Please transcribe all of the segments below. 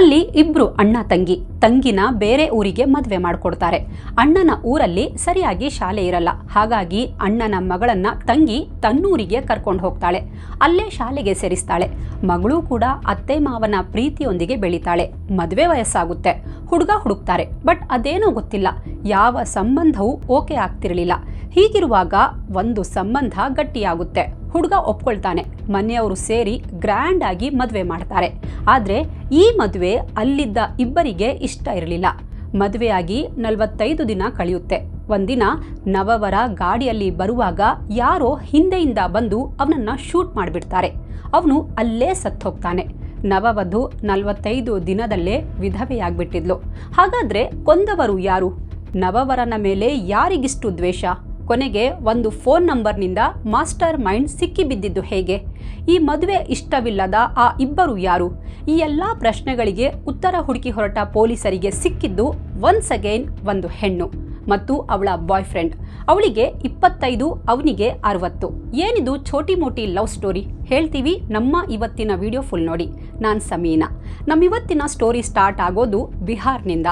ಅಲ್ಲಿ ಇಬ್ರು ಅಣ್ಣ ತಂಗಿ, ತಂಗಿನ ಬೇರೆ ಊರಿಗೆ ಮದುವೆ ಮಾಡಿಕೊಡ್ತಾರೆ. ಅಣ್ಣನ ಊರಲ್ಲಿ ಸರಿಯಾಗಿ ಶಾಲೆ ಇರಲ್ಲ. ಹಾಗಾಗಿ ಅಣ್ಣನ ಮಗಳನ್ನ ತಂಗಿ ತನ್ನೂರಿಗೆ ಕರ್ಕೊಂಡು ಹೋಗ್ತಾಳೆ. ಅಲ್ಲೇ ಶಾಲೆಗೆ ಸೇರಿಸ್ತಾಳೆ. ಮಗಳು ಕೂಡ ಅತ್ತೆ ಮಾವನ ಪ್ರೀತಿಯೊಂದಿಗೆ ಬೆಳಿತಾಳೆ. ಮದುವೆ ವಯಸ್ಸಾಗುತ್ತೆ. ಹುಡುಗ ಹುಡುಕ್ತಾರೆ. ಬಟ್ ಅದೇನೋ ಗೊತ್ತಿಲ್ಲ. ಯಾವ ಸಂಬಂಧವೂ ಓಕೆ ಆಗ್ತಿರಲಿಲ್ಲ. ಹೀಗಿರುವಾಗ ಒಂದು ಸಂಬಂಧ ಗಟ್ಟಿಯಾಗುತ್ತೆ. ಹುಡುಗ ಒಪ್ಕೊಳ್ತಾನೆ. ಮನೆಯವರು ಸೇರಿ ಗ್ರ್ಯಾಂಡ್ ಆಗಿ ಮದುವೆ ಮಾಡ್ತಾರೆ. ಆದರೆ ಈ ಮದುವೆ ಅಲ್ಲಿದ್ದ ಇಬ್ಬರಿಗೆ ಇಷ್ಟ ಇರಲಿಲ್ಲ. ಮದುವೆಯಾಗಿ ನಲವತ್ತೈದು ದಿನ ಕಳೆಯುತ್ತೆ. ಒಂದಿನ ನವವರ ಗಾಡಿಯಲ್ಲಿ ಬರುವಾಗ ಯಾರೋ ಹಿಂದೆಯಿಂದ ಬಂದು ಅವನನ್ನ ಶೂಟ್ ಮಾಡಿಬಿಡ್ತಾರೆ. ಅವನು ಅಲ್ಲೇ ಸತ್ತೋಗ್ತಾನೆ. ನವವಧು ನಲವತ್ತೈದು ದಿನದಲ್ಲೇ ವಿಧವೆಯಾಗ್ಬಿಟ್ಟಿದ್ಲು. ಹಾಗಾದ್ರೆ ಕೊಂದವರು ಯಾರು? ನವವರನ ಮೇಲೆ ಯಾರಿಗಿಷ್ಟು ದ್ವೇಷ? ಕೊನೆಗೆ ಒಂದು ಫೋನ್ ನಂಬರ್ನಿಂದ ಮಾಸ್ಟರ್ ಮೈಂಡ್ ಸಿಕ್ಕಿಬಿದ್ದಿದ್ದು ಹೇಗೆ? ಈ ಮದುವೆ ಇಷ್ಟವಿಲ್ಲದ ಆ ಇಬ್ಬರು ಯಾರು? ಈ ಎಲ್ಲ ಪ್ರಶ್ನೆಗಳಿಗೆ ಉತ್ತರ ಹುಡುಕಿ ಹೊರಟ ಪೊಲೀಸರಿಗೆ ಸಿಕ್ಕಿದ್ದು ಒನ್ಸ್ ಅಗೇನ್ ಒಂದು ಹೆಣ್ಣು ಮತ್ತು ಅವಳ ಬಾಯ್ ಫ್ರೆಂಡ್ ಅವಳಿಗೆ ಇಪ್ಪತ್ತೈದು, ಅವನಿಗೆ ಅರವತ್ತು. ಏನಿದು ಛೋಟಿ ಮೋಟಿ ಲವ್ ಸ್ಟೋರಿ? ಹೇಳ್ತೀವಿ ನಮ್ಮ ಇವತ್ತಿನ ವಿಡಿಯೋ ಫುಲ್ ನೋಡಿ. ನಾನು ಸಮೀನಾ. ನಮ್ಮ ಇವತ್ತಿನ ಸ್ಟೋರಿ ಸ್ಟಾರ್ಟ್ ಆಗೋದು ಬಿಹಾರ್ನಿಂದ.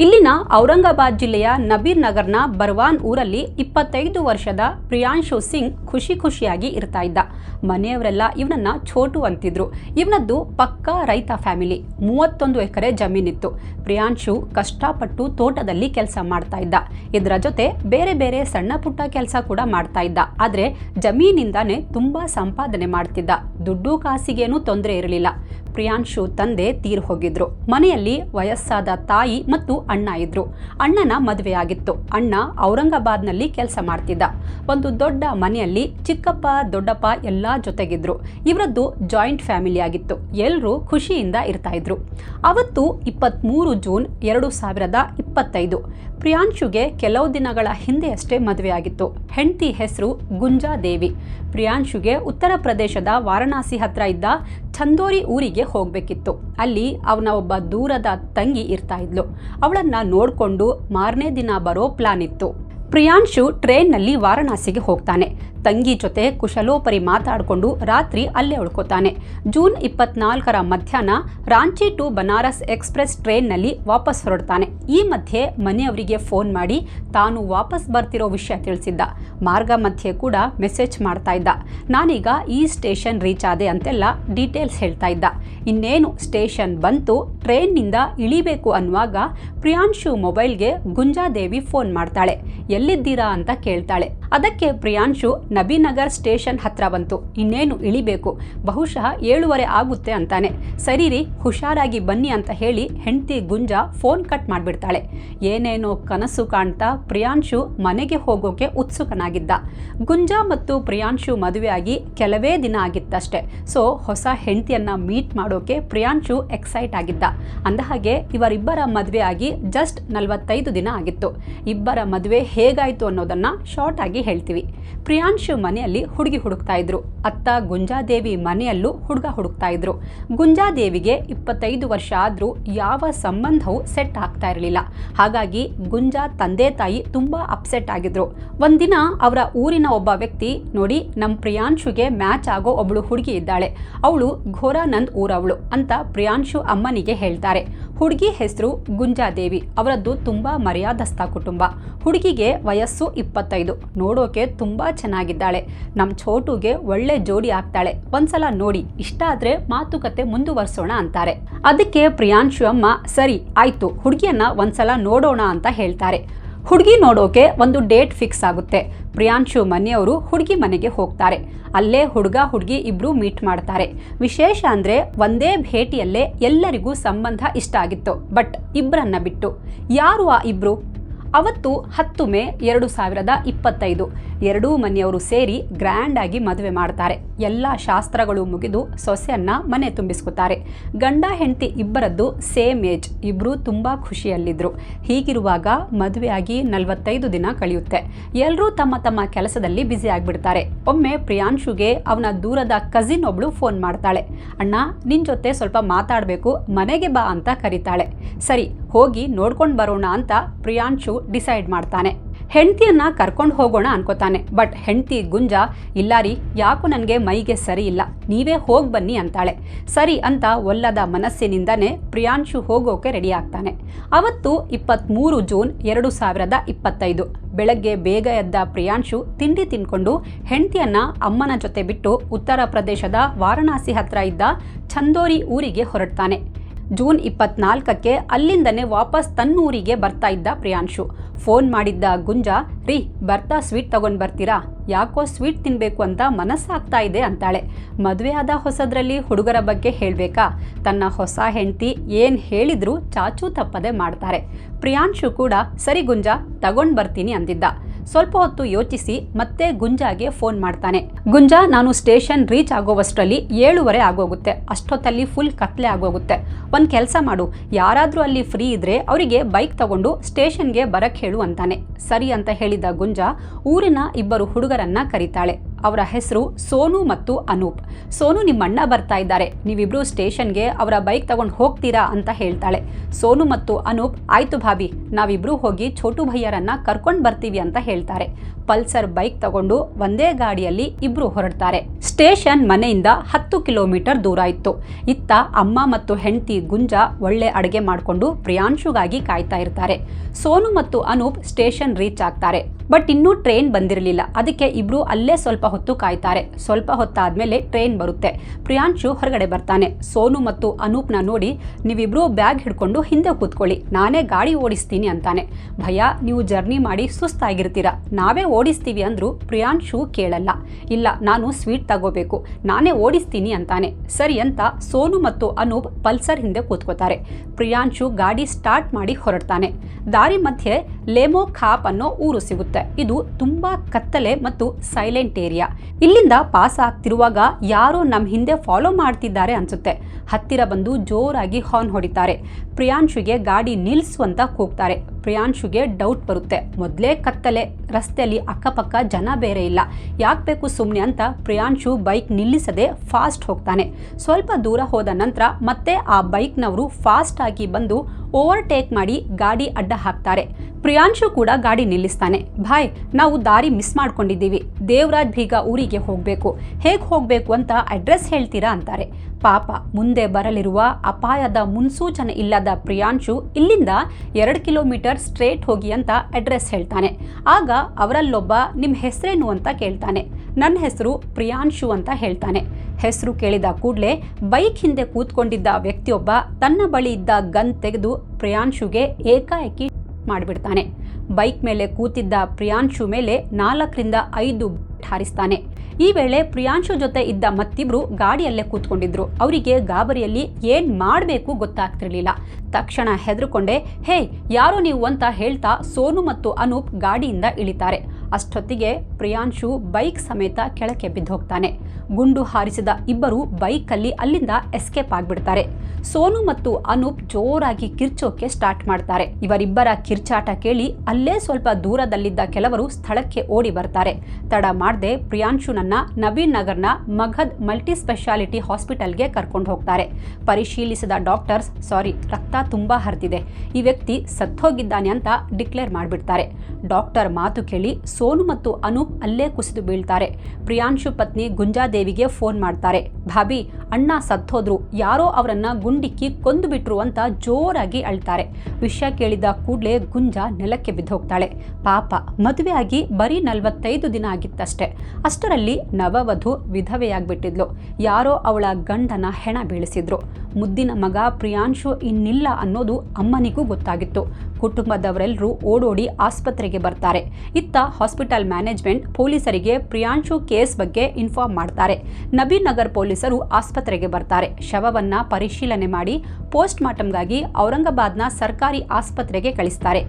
ಇಲ್ಲಿನ ಔರಂಗಾಬಾದ್ ಜಿಲ್ಲೆಯ ನಬೀರ್ ನಗರ್ನ ಬರ್ವಾನ್ ಊರಲ್ಲಿ ಇಪ್ಪತ್ತೈದು ವರ್ಷದ ಪ್ರಿಯಾಂಶು ಸಿಂಗ್ ಖುಷಿ ಖುಷಿಯಾಗಿ ಇರ್ತಾ ಇದ್ದ. ಮನೆಯವರೆಲ್ಲ ಇವನನ್ನ ಛೋಟು ಅಂತಿದ್ರು. ಇವನದ್ದು ಪಕ್ಕಾ ರೈತ ಫ್ಯಾಮಿಲಿ. ಮೂವತ್ತೊಂದು ಎಕರೆ ಜಮೀನಿತ್ತು. ಪ್ರಿಯಾಂಶು ಕಷ್ಟಪಟ್ಟು ತೋಟದಲ್ಲಿ ಕೆಲಸ ಮಾಡ್ತಾ ಇದ್ದ. ಇದರ ಜೊತೆ ಬೇರೆ ಬೇರೆ ಸಣ್ಣ ಪುಟ್ಟ ಕೆಲಸ ಕೂಡ ಮಾಡ್ತಾ ಇದ್ದ. ಆದರೆ ಜಮೀನಿಂದಾನೇ ತುಂಬಾ ಸಂಪಾದನೆ ಮಾಡ್ತಿದ್ದ. ದುಡ್ಡು ಕಾಸಿಗೇನೂ ತೊಂದರೆ ಇರಲಿಲ್ಲ. ಪ್ರಿಯಾಂಶು ತಂದೆ ತೀರ್ ಹೋಗಿದ್ರು. ಮನೆಯಲ್ಲಿ ವಯಸ್ಸಾದ ತಾಯಿ ಮತ್ತು ಅಣ್ಣ ಇದ್ರು. ಅಣ್ಣನ ಮದುವೆ ಆಗಿತ್ತು ಅಣ್ಣ ಔರಂಗಾಬಾದ್ನಲ್ಲಿ ಕೆಲಸ ಮಾಡ್ತಿದ್ದ. ಒಂದು ದೊಡ್ಡ ಮನೆಯಲ್ಲಿ ಚಿಕ್ಕಪ್ಪ, ದೊಡ್ಡಪ್ಪ ಎಲ್ಲ ಜೊತೆಗಿದ್ರು. ಇವರದ್ದು ಜಾಯಿಂಟ್ ಫ್ಯಾಮಿಲಿ ಆಗಿತ್ತು. ಎಲ್ಲರೂ ಖುಷಿಯಿಂದ ಇರ್ತಾ ಇದ್ರು. ಅವತ್ತು ಇಪ್ಪತ್ತ್ಮೂರು ಜೂನ್ ಎರಡು ಸಾವಿರದ ಇಪ್ಪತ್ತೈದು. ಪ್ರಿಯಾಂಶುಗೆ ಕೆಲವು ದಿನಗಳ ಹಿಂದೆಯಷ್ಟೇ ಮದುವೆಯಾಗಿತ್ತು. ಹೆಂಡತಿ ಹೆಸರು ಗುಂಜಾ ದೇವಿ ಪ್ರಿಯಾಂಶುಗೆ ಉತ್ತರ ಪ್ರದೇಶದ ವಾರಣಾಸಿ ಹತ್ರ ಇದ್ದ ಚಂದೋರಿ ಊರಿಗೆ ಹೋಗಬೇಕಿತ್ತು. ಅಲ್ಲಿ ಅವನ ಒಬ್ಬ ದೂರದ ತಂಗಿ ಇರ್ತಾ ಇದ್ಲು. ಅವಳನ್ನ ನೋಡಿಕೊಂಡು ಮಾರನೇ ದಿನ ಬರೋ ಪ್ಲಾನ್ ಇತ್ತು. ಪ್ರಿಯಾಂಶು ಟ್ರೈನ್ನಲ್ಲಿ ವಾರಣಾಸಿಗೆ ಹೋಗ್ತಾನೆ. ತಂಗಿ ಜೊತೆ ಕುಶಲೋಪರಿ ಮಾತಾಡಿಕೊಂಡು ರಾತ್ರಿ ಅಲ್ಲೇ ಉಳ್ಕೋತಾನೆ. ಜೂನ್ ಇಪ್ಪತ್ನಾಲ್ಕರ ಮಧ್ಯಾಹ್ನ ರಾಂಚಿ ಟು ಬನಾರಸ್ ಎಕ್ಸ್ಪ್ರೆಸ್ ಟ್ರೈನ್ನಲ್ಲಿ ವಾಪಸ್ ಹೊರಡ್ತಾನೆ. ಈ ಮಧ್ಯೆ ಮನೆಯವರಿಗೆ ಫೋನ್ ಮಾಡಿ ತಾನು ವಾಪಸ್ ಬರ್ತಿರೋ ವಿಷಯ ತಿಳಿಸಿದ್ದ. ಮಾರ್ಗ ಮಧ್ಯೆ ಕೂಡ ಮೆಸೇಜ್ ಮಾಡ್ತಾ ಇದ್ದ. ನಾನೀಗ ಈ ಸ್ಟೇಷನ್ ರೀಚ್ ಆದೆ ಅಂತೆಲ್ಲ ಡೀಟೇಲ್ಸ್ ಹೇಳ್ತಾ ಇದ್ದ. ಇನ್ನೇನು ಸ್ಟೇಷನ್ ಬಂತು, ಟ್ರೈನ್ನಿಂದ ಇಳಿಬೇಕು ಅನ್ನುವಾಗ ಪ್ರಿಯಾಂಶು ಮೊಬೈಲ್ಗೆ ಗುಂಜಾದೇವಿ ಫೋನ್ ಮಾಡ್ತಾಳೆ. ಎಲ್ಲಿದ್ದೀರಾ ಅಂತ ಕೇಳ್ತಾಳೆ. ಅದಕ್ಕೆ ಪ್ರಿಯಾಂಶು ನಬೀನಗರ್ ಸ್ಟೇಷನ್ ಹತ್ರ ಬಂತು. ಇನ್ನೇನು ಇಳಿಬೇಕು? ಬಹುಶಃ ಏಳುವರೆ ಆಗುತ್ತೆ ಅಂತಾನೆ. ಸರಿರಿ ಹುಷಾರಾಗಿ ಬನ್ನಿ ಅಂತ ಹೇಳಿ ಹೆಂಡತಿ ಗುಂಜ ಫೋನ್ ಕಟ್ ಮಾಡಿಬಿಡ್ತಾಳೆ. ಏನೇನೋ ಕನಸು ಕಾಣ್ತಾ ಪ್ರಿಯಾಂಶು ಮನೆಗೆ ಹೋಗೋಕೆ ಉತ್ಸುಕನಾಗಿದ್ದ. ಗುಂಜಾ ಮತ್ತು ಪ್ರಿಯಾಂಶು ಮದುವೆಯಾಗಿ ಕೆಲವೇ ದಿನ ಆಗಿತ್ತಷ್ಟೆ. ಸೊ, ಹೊಸ ಹೆಂಡತಿಯನ್ನ ಮೀಟ್ ಮಾಡೋಕೆ ಪ್ರಿಯಾಂಶು ಎಕ್ಸೈಟ್ ಆಗಿದ್ದ. ಅಂದಹಾಗೆ, ಇವರಿಬ್ಬರ ಮದುವೆ ಆಗಿ ಜಸ್ಟ್ ನಲವತ್ತೈದು ದಿನ ಆಗಿತ್ತು. ಇಬ್ಬರ ಮದುವೆ ಹೇಗಾಯಿತು ಅನ್ನೋದನ್ನ ಶಾರ್ಟ್ ಆಗಿ ಹೇಳ್ತೀವಿ. ಪ್ರಿಯಾಂಶು ಮನೆಯಲ್ಲಿ ಹುಡುಗಿ ಹುಡುಕ್ತಾ ಇದ್ರು. ಅತ್ತ ಗುಂಜಾದೇವಿ ಮನೆಯಲ್ಲೂ ಹುಡುಗ ಹುಡುಕ್ತಾ ಇದ್ರು. ಗುಂಜಾದೇವಿಗೆ ಇಪ್ಪತ್ತೈದು ವರ್ಷ ಆದರೂ ಯಾವ ಸಂಬಂಧವೂ ಸೆಟ್ ಆಗ್ತಾ ಇರಲಿಲ್ಲ. ಹಾಗಾಗಿ ಗುಂಜಾ ತಂದೆ ತಾಯಿ ತುಂಬಾ ಅಪ್ಸೆಟ್ ಆಗಿದ್ರು. ಒಂದಿನ ಅವರ ಊರಿನ ಒಬ್ಬ ವ್ಯಕ್ತಿ, ನೋಡಿ ನಮ್ಮ ಪ್ರಿಯಾಂಶುಗೆ ಮ್ಯಾಚ್ ಆಗೋ ಒಬ್ಬಳು ಹುಡುಗಿ ಇದ್ದಾಳೆ. ಅವಳು ಘೋರಾನಂದ್ ಊರವಳು ಅಂತ ಪ್ರಿಯಾಂಶು ಅಮ್ಮನಿಗೆ ಹೇಳ್ತಾರೆ. ಹುಡುಗಿ ಹೆಸರು ಗುಂಜಾದೇವಿ. ಅವರದ್ದು ತುಂಬಾ ಮರ್ಯಾದಸ್ಥ ಕುಟುಂಬ. ಹುಡುಗಿಗೆ ವಯಸ್ಸು ಇಪ್ಪತ್ತೈದು. ನೋಡೋಕೆ ತುಂಬಾ ಚೆನ್ನಾಗಿದ್ದಾಳೆ. ನಮ್ಮ ಛೋಟುಗೆ ಒಳ್ಳೆ ಜೋಡಿ ಆಗ್ತಾಳೆ. ಒಂದ್ಸಲ ನೋಡಿ, ಇಷ್ಟ ಆದ್ರೆ ಮಾತುಕತೆ ಮುಂದುವರ್ಸೋಣ ಅಂತಾರೆ. ಅದಕ್ಕೆ ಪ್ರಿಯಾಂಶು ಅಮ್ಮ, ಸರಿ, ಆಯ್ತು. ಹುಡುಗಿಯನ್ನ ಒಂದ್ಸಲ ನೋಡೋಣ ಅಂತ ಹೇಳ್ತಾರೆ. ಹುಡುಗಿ ನೋಡೋಕೆ ಒಂದು ಡೇಟ್ ಫಿಕ್ಸ್ ಆಗುತ್ತೆ. ಪ್ರಿಯಾಂಶು ಮನೆಯವರು ಹುಡುಗಿ ಮನೆಗೆ ಹೋಗ್ತಾರೆ. ಅಲ್ಲೇ ಹುಡುಗ ಹುಡುಗಿ ಇಬ್ರು ಮೀಟ್ ಮಾಡ್ತಾರೆ. ವಿಶೇಷ ಅಂದ್ರೆ ಒಂದೇ ಭೇಟಿಯಲ್ಲೇ ಎಲ್ಲರಿಗೂ ಸಂಬಂಧ ಇಷ್ಟ ಆಗಿತ್ತು. ಬಟ್ ಇಬ್ಬರನ್ನ ಬಿಟ್ಟು. ಯಾರು ಆ ಇಬ್ರು? ಅವತ್ತು ಹತ್ತು ಮೇ ಎರಡು ಸಾವಿರದ ಇಪ್ಪತ್ತೈದು. ಎರಡೂ ಮನೆಯವರು ಸೇರಿ ಗ್ರ್ಯಾಂಡ್ ಆಗಿ ಮದುವೆ ಮಾಡ್ತಾರೆ. ಎಲ್ಲ ಶಾಸ್ತ್ರಗಳು ಮುಗಿದು ಸೊಸೆಯನ್ನ ಮನೆ ತುಂಬಿಸ್ಕೊತಾರೆ. ಗಂಡ ಹೆಂಡತಿ ಇಬ್ಬರದ್ದು ಸೇಮ್ ಏಜ್ ಇಬ್ಬರೂ ತುಂಬ ಖುಷಿಯಲ್ಲಿದ್ದರು ಹೀಗಿರುವಾಗ ಮದುವೆಯಾಗಿ ನಲವತ್ತೈದು ದಿನ ಕಳೆಯುತ್ತೆ. ಎಲ್ಲರೂ ತಮ್ಮ ತಮ್ಮ ಕೆಲಸದಲ್ಲಿ ಬ್ಯುಸಿ ಆಗಿಬಿಡ್ತಾರೆ. ಒಮ್ಮೆ ಪ್ರಿಯಾಂಶುಗೆ ಅವನ ದೂರದ ಕಸಿನ್ ಒಬ್ಳು ಫೋನ್ ಮಾಡ್ತಾಳೆ. ಅಣ್ಣ ನಿನ್ನ ಜೊತೆ ಸ್ವಲ್ಪ ಮಾತಾಡಬೇಕು, ಮನೆಗೆ ಬಾ ಅಂತ ಕರೀತಾಳೆ. ಸರಿ, ಹೋಗಿ ನೋಡ್ಕೊಂಡು ಬರೋಣ ಅಂತ ಪ್ರಿಯಾಂಶು ಡಿಸೈಡ್ ಮಾಡ್ತಾನೆ. ಹೆಂಡತಿಯನ್ನ ಕರ್ಕೊಂಡು ಹೋಗೋಣ ಅನ್ಕೋತಾನೆ. ಬಟ್ ಹೆಂಡತಿ ಗುಂಜ, ಇಲ್ಲ ರೀ, ಯಾಕೋ ನನಗೆ ಮೈಗೆ ಸರಿ ಇಲ್ಲ. ನೀವೇ ಹೋಗಿ ಬನ್ನಿ ಅಂತಾಳೆ. ಸರಿ ಅಂತ ಒಲ್ಲದ ಮನಸ್ಸಿನಿಂದನೇ ಪ್ರಿಯಾಂಶು ಹೋಗೋಕೆ ರೆಡಿ ಆಗ್ತಾನೆ. ಅವತ್ತು ಇಪ್ಪತ್ತ್ಮೂರು ಜೂನ್ ಎರಡು ಸಾವಿರದ ಇಪ್ಪತ್ತೈದು. ಬೆಳಗ್ಗೆ ಬೇಗ ಎದ್ದ ಪ್ರಿಯಾಂಶು ತಿಂಡಿ ತಿನ್ಕೊಂಡು ಹೆಂಡತಿಯನ್ನ ಅಮ್ಮನ ಜೊತೆ ಬಿಟ್ಟು ಉತ್ತರ ಪ್ರದೇಶದ ವಾರಣಾಸಿ ಹತ್ರ ಇದ್ದ ಚಂದೋರಿ ಊರಿಗೆ ಹೊರಡ್ತಾನೆ. ಜೂನ್ ಇಪ್ಪತ್ನಾಲ್ಕಕ್ಕೆ ಅಲ್ಲಿಂದನೇ ವಾಪಸ್ ತನ್ನೂರಿಗೆ ಬರ್ತಾ ಇದ್ದ ಪ್ರಿಯಾಂಶು. ಫೋನ್ ಮಾಡಿದ್ದ ಗುಂಜಾ, ರೀ, ಬರ್ತಾ ಸ್ವೀಟ್ ತಗೊಂಡು ಬರ್ತೀರಾ? ಯಾಕೋ ಸ್ವೀಟ್ ತಿನ್ನಬೇಕು ಅಂತ ಮನಸ್ಸಾಗ್ತಾ ಇದೆ ಅಂತಾಳೆ. ಮದುವೆ ಆದ ಹೊಸದ್ರಲ್ಲಿ ಹುಡುಗರ ಬಗ್ಗೆ ಹೇಳಬೇಕಾ? ತನ್ನ ಹೊಸ ಹೆಂಡತಿ ಏನು ಹೇಳಿದ್ರೂ ಚಾಚೂ ತಪ್ಪದೆ ಮಾಡ್ತಾರೆ. ಪ್ರಿಯಾಂಶು ಕೂಡ, ಸರಿ ಗುಂಜಾ, ತಗೊಂಡು ಬರ್ತೀನಿ ಅಂದಿದ್ದ. ಸ್ವಲ್ಪ ಹೊತ್ತು ಯೋಚಿಸಿ ಮತ್ತೆ ಗುಂಜಾಗೆ ಫೋನ್ ಮಾಡ್ತಾನೆ. ಗುಂಜಾ, ನಾನು ಸ್ಟೇಷನ್ ರೀಚ್ ಆಗೋವಷ್ಟರಲ್ಲಿ ಏಳುವರೆ ಆಗೋಗುತ್ತೆ. ಅಷ್ಟೊತ್ತಲ್ಲಿ ಫುಲ್ ಕತ್ಲೆ ಆಗೋಗುತ್ತೆ. ಒಂದು ಕೆಲಸ ಮಾಡು. ಯಾರಾದರೂ ಅಲ್ಲಿ ಫ್ರೀ ಇದ್ರೆ ಅವರಿಗೆ ಬೈಕ್ ತಗೊಂಡು ಸ್ಟೇಷನ್ಗೆ ಬರಕ್ಕೆ ಹೇಳು ಅಂತಾನೆ. ಸರಿ ಅಂತ ಹೇಳಿದ ಗುಂಜಾ ಊರಿನ ಇಬ್ಬರು ಹುಡುಗರನ್ನ ಕರೀತಾಳೆ. ಅವರ ಹೆಸರು ಸೋನು ಮತ್ತು ಅನೂಪ್. ಸೋನು ನಿಮ್ಮ ಅಣ್ಣ ಬರ್ತಾ ಇದ್ದಾರೆ. ನೀವಿಬ್ರು ಸ್ಟೇಷನ್ಗೆ ಅವರ ಬೈಕ್ ತಗೊಂಡು ಹೋಗ್ತೀರಾ ಅಂತ ಹೇಳ್ತಾಳೆ. ಸೋನು ಮತ್ತು ಅನೂಪ್, ಆಯ್ತು ಭಾಬಿ, ನಾವಿಬ್ರು ಹೋಗಿ ಛೋಟು ಭಯ್ಯರನ್ನ ಕರ್ಕೊಂಡು ಬರ್ತೀವಿ ಅಂತ ಹೇಳ್ತಾರೆ. ಪಲ್ಸರ್ ಬೈಕ್ ತಗೊಂಡು ಒಂದೇ ಗಾಡಿಯಲ್ಲಿ ಇಬ್ರು ಹೊರಡ್ತಾರೆ. ಸ್ಟೇಷನ್ ಮನೆಯಿಂದ ಹತ್ತು ಕಿಲೋಮೀಟರ್ ದೂರ ಇತ್ತು. ಇತ್ತ ಅಮ್ಮ ಮತ್ತು ಹೆಂಡತಿ ಗುಂಜ ಒಳ್ಳೆ ಅಡುಗೆ ಮಾಡಿಕೊಂಡು ಪ್ರಿಯಾಂಶುಗಾಗಿ ಕಾಯ್ತಾ ಇರ್ತಾರೆ. ಸೋನು ಮತ್ತು ಅನೂಪ್ ಸ್ಟೇಷನ್ ರೀಚ್ ಆಗ್ತಾರೆ. ಬಟ್ ಇನ್ನೂ ಟ್ರೈನ್ ಬಂದಿರಲಿಲ್ಲ. ಅದಕ್ಕೆ ಇಬ್ರು ಅಲ್ಲೇ ಸ್ವಲ್ಪ ಹೊತ್ತು ಕಾಯ್ತಾರೆ. ಸ್ವಲ್ಪ ಹೊತ್ತಾದ್ಮೇಲೆ ಟ್ರೈನ್ ಬರುತ್ತೆ. ಪ್ರಿಯಾಂಶು ಹೊರಗಡೆ ಬರ್ತಾನೆ. ಸೋನು ಮತ್ತು ಅನೂಪ್ನ ನೋಡಿ ನೀವಿಬ್ರು ಬ್ಯಾಗ್ ಹಿಡ್ಕೊಂಡು ಹಿಂದೆ ಕೂತ್ಕೊಳ್ಳಿ. ನಾನೇ ಗಾಡಿ ಓಡಿಸ್ತೀನಿ ಅಂತಾನೆ. ಭಯ, ನೀವು ಜರ್ನಿ ಮಾಡಿ ಸುಸ್ತಾಗಿರ್ತೀರ. ನಾವೇ ಓಡಿಸ್ತೀವಿ ಅಂದ್ರು ಪ್ರಿಯಾಂಶು ಕೇಳಲ್ಲ. ಇಲ್ಲ, ನಾನು ಸ್ವೀಟ್ ತಗೋಬೇಕು. ನಾನೇ ಓಡಿಸ್ತೀನಿ ಅಂತಾನೆ. ಸರಿ ಅಂತ ಸೋನು ಮತ್ತು ಅನೂಪ್ ಪಲ್ಸರ್ ಹಿಂದೆ ಕೂತ್ಕೋತಾರೆ ಪ್ರಿಯಾಂಶು ಗಾಡಿ ಸ್ಟಾರ್ಟ್ ಮಾಡಿ ಹೊರಡ್ತಾನೆ. ದಾರಿ ಮಧ್ಯೆ ಲೆಮೋ ಖಾಪ್ ಅನ್ನೋ ಊರು ಸಿಗುತ್ತೆ. ಇದು ತುಂಬಾ ಕತ್ತಲೆ ಮತ್ತು ಸೈಲೆಂಟ್ ಏರಿಯಾ. ಇಲ್ಲಿಂದ ಪಾಸ್ ಆಗ್ತಿರುವಾಗ ಯಾರೋ ನಮ್ಮ ಹಿಂದೆ ಫಾಲೋ ಮಾಡ್ತಿದ್ದಾರೆ ಅನ್ಸುತ್ತೆ. ಹತ್ತಿರ ಬಂದು ಜೋರಾಗಿ ಹಾರ್ನ್ ಹೊಡಿತಾರೆ. ಪ್ರಿಯಾಂಶುಗೆ ಗಾಡಿ ನಿಲ್ಲಿಸುವಂತ ಕೂಗ್ತಾರೆ. ಪ್ರಿಯಾಂಶುಗೆ ಡೌಟ್ ಬರುತ್ತೆ. ಮೊದಲೇ ಕತ್ತಲೆ, ರಸ್ತೆಯಲ್ಲಿ ಅಕ್ಕಪಕ್ಕ ಜನ ಬೇರೆ ಇಲ್ಲ. ಯಾಕೆ ಬೇಕು ಸುಮ್ಮನೆ ಅಂತ ಪ್ರಿಯಾಂಶು ಬೈಕ್ ನಿಲ್ಲಿಸದೆ ಫಾಸ್ಟ್ ಹೋಗ್ತಾನೆ. ಸ್ವಲ್ಪ ದೂರ ಹೋದ ನಂತರ ಮತ್ತೆ ಆ ಬೈಕ್ನವರು ಫಾಸ್ಟ್ ಆಗಿ ಬಂದು ಓವರ್ಟೇಕ್ ಮಾಡಿ ಗಾಡಿ ಅಡ್ಡ ಹಾಕ್ತಾರೆ. ಪ್ರಿಯಾಂಶು ಕೂಡ ಗಾಡಿ ನಿಲ್ಲಿಸ್ತಾನೆ. ಭಾಯ್, ನಾವು ದಾರಿ ಮಿಸ್ ಮಾಡ್ಕೊಂಡಿದ್ದೀವಿ. ದೇವರಾಜ್ ಬೀಗ ಊರಿಗೆ ಹೋಗಬೇಕು. ಹೇಗೆ ಹೋಗಬೇಕು ಅಂತ ಅಡ್ರೆಸ್ ಹೇಳ್ತೀರಾ? ಅಂತಾರೆ. ಪಾಪ, ಮುಂದೆ ಬರಲಿರುವ ಅಪಾಯದ ಮುನ್ಸೂಚನೆ ಇಲ್ಲದ ಪ್ರಿಯಾಂಶು ಇಲ್ಲಿಂದ ಎರಡು ಕಿಲೋಮೀಟರ್ ಸ್ಟ್ರೇಟ್ ಹೋಗಿ ಅಂತ ಅಡ್ರೆಸ್ ಹೇಳ್ತಾನೆ. ಆಗ ಅವರಲ್ಲೊಬ್ಬ ನಿಮ್ಮ ಹೆಸರೇನು ಅಂತ ಕೇಳ್ತಾನೆ. ನನ್ನ ಹೆಸರು ಪ್ರಿಯಾಂಶು ಅಂತ ಹೇಳ್ತಾನೆ. ಹೆಸರು ಕೇಳಿದ ಕೂಡಲೇ ಬೈಕ್ ಹಿಂದೆ ಕೂತ್ಕೊಂಡಿದ್ದ ವ್ಯಕ್ತಿಯೊಬ್ಬ ತನ್ನ ಬಳಿ ಇದ್ದ ಗನ್ ತೆಗೆದು ಪ್ರಿಯಾಂಶುಗೆ ಏಕಾಏಕಿ ಮಾಡಿಬಿಡ್ತಾನೆ. ಬೈಕ್ ಮೇಲೆ ಕೂತಿದ್ದ ಪ್ರಿಯಾಂಶು ಮೇಲೆ ನಾಲ್ಕರಿಂದ ಐದು ಹಾರಿಸ್ತಾನೆ. ಈ ವೇಳೆ ಪ್ರಿಯಾಂಶು ಜೊತೆ ಇದ್ದ ಮತ್ತಿಬ್ರು ಗಾಡಿಯಲ್ಲೇ ಕೂತ್ಕೊಂಡಿದ್ರು. ಅವರಿಗೆ ಗಾಬರಿಯಲ್ಲಿ ಏನ್ ಮಾಡಬೇಕು ಗೊತ್ತಾಗ್ತಿರ್ಲಿಲ್ಲ. ತಕ್ಷಣ ಹೆದರುಕೊಂಡೆ, ಹೇ, ಯಾರು ನೀವು ಅಂತ ಹೇಳ್ತಾ ಸೋನು ಮತ್ತು ಅನೂಪ್ ಗಾಡಿಯಿಂದ ಇಳಿತಾರೆ. ಅಷ್ಟೊತ್ತಿಗೆ ಪ್ರಿಯಾಂಶು ಬೈಕ್ ಸಮೇತ ಕೆಳಕ್ಕೆ ಬಿದ್ದೋಗ್ತಾನೆ. ಗುಂಡು ಹಾರಿಸಿದ ಇಬ್ಬರು ಬೈಕಲ್ಲಿ ಅಲ್ಲಿಂದ ಎಸ್ಕೇಪ್ ಆಗಿಬಿಡ್ತಾರೆ. ಸೋನು ಮತ್ತು ಅನೂಪ್ ಜೋರಾಗಿ ಕಿರ್ಚೋಕೆ ಸ್ಟಾರ್ಟ್ ಮಾಡ್ತಾರೆ. ಇವರಿಬ್ಬರ ಕಿರ್ಚಾಟ ಕೇಳಿ ಅಲ್ಲೇ ಸ್ವಲ್ಪ ದೂರದಲ್ಲಿದ್ದ ಕೆಲವರು ಸ್ಥಳಕ್ಕೆ ಓಡಿ ಬರ್ತಾರೆ. ತಡ ಮಾಡದೆ ಪ್ರಿಯಾಂಶುನನ್ನ ನವೀನ್ ನಗರ್ನ ಮಗದ್ ಮಲ್ಟಿ ಸ್ಪೆಷಾಲಿಟಿ ಹಾಸ್ಪಿಟಲ್ಗೆ ಕರ್ಕೊಂಡು ಹೋಗ್ತಾರೆ. ಪರಿಶೀಲಿಸಿದ ಡಾಕ್ಟರ್ಸ್, ಸಾರಿ, ರಕ್ತ ತುಂಬಾ ಹರಿದಿದೆ. ಈ ವ್ಯಕ್ತಿ ಸತ್ತೋಗಿದ್ದಾನೆ ಅಂತ ಡಿಕ್ಲೇರ್ ಮಾಡಿಬಿಡ್ತಾರೆ. ಡಾಕ್ಟರ್ ಮಾತು ಕೇಳಿ ಸೋನು ಮತ್ತು ಅನೂಪ್ ಅಲ್ಲೇ ಕುಸಿದು ಬೀಳ್ತಾರೆ. ಪ್ರಿಯಾಂಶು ಪತ್ನಿ ಗುಂಜಾದೇವಿಗೆ ಫೋನ್ ಮಾಡ್ತಾರೆ. ಭಾಬಿ, ಅಣ್ಣ ಸತ್ತೋದ್ರು. ಯಾರೋ ಅವರನ್ನ ಗುಂಡಿಕ್ಕಿ ಕೊಂದು ಬಿಟ್ರು ಅಂತ ಜೋರಾಗಿ ಅಳ್ತಾರೆ. ವಿಷಯ ಕೇಳಿದ ಕೂಡಲೇ ಗುಂಜಾ ನೆಲಕ್ಕೆ ಬಿದ್ದೋಗ್ತಾಳೆ ಪಾಪ, ಮದುವೆ ಆಗಿ ಬರೀ ನಲವತ್ತೈದು ದಿನ ಆಗಿತ್ತಷ್ಟೆ. ಅಷ್ಟರಲ್ಲಿ ನವವಧು ವಿಧವೆಯಾಗ್ಬಿಟ್ಟಿದ್ಲು. ಯಾರೋ ಅವಳ ಗಂಡನ ಹೆಣ ಬೀಳಿಸಿದ್ರು. ಮುದ್ದಿನ ಮಗ ಪ್ರಿಯಾಂಶು ಇನ್ನಿಲ್ಲ ಅನ್ನೋದು ಅಮ್ಮನಿಗೂ ಗೊತ್ತಾಗಿತ್ತು. ಕುಟುಂಬದವರೆಲ್ಲರೂ ಓಡೋಡಿ ಆಸ್ಪತ್ರೆಗೆ ಬರ್ತಾರೆ. ಇತ್ತ ಹಾಸ್ಪಿಟಲ್ ಮ್ಯಾನೇಜ್ಮೆಂಟ್ ಪೊಲೀಸರಿಗೆ ಪ್ರಿಯಾಂಶು ಕೇಸ್ ಬಗ್ಗೆ ಇನ್ಫಾರ್ಮ್ ಮಾಡ್ತಾರೆ. ನಬೀನ್ ನಗರ್ ಪೊಲೀಸರು ಆಸ್ಪತ್ರೆಗೆ ಬರ್ತಾರೆ. ಶವವನ್ನ ಪರಿಶೀಲನೆ ಮಾಡಿ ಪೋಸ್ಟ್ ಮಾರ್ಟಮ್ಗಾಗಿ ಔರಂಗಾಬಾದ್ನ ಸರ್ಕಾರಿ ಆಸ್ಪತ್ರೆಗೆ ಕಳಿಸ್ತಾರೆ.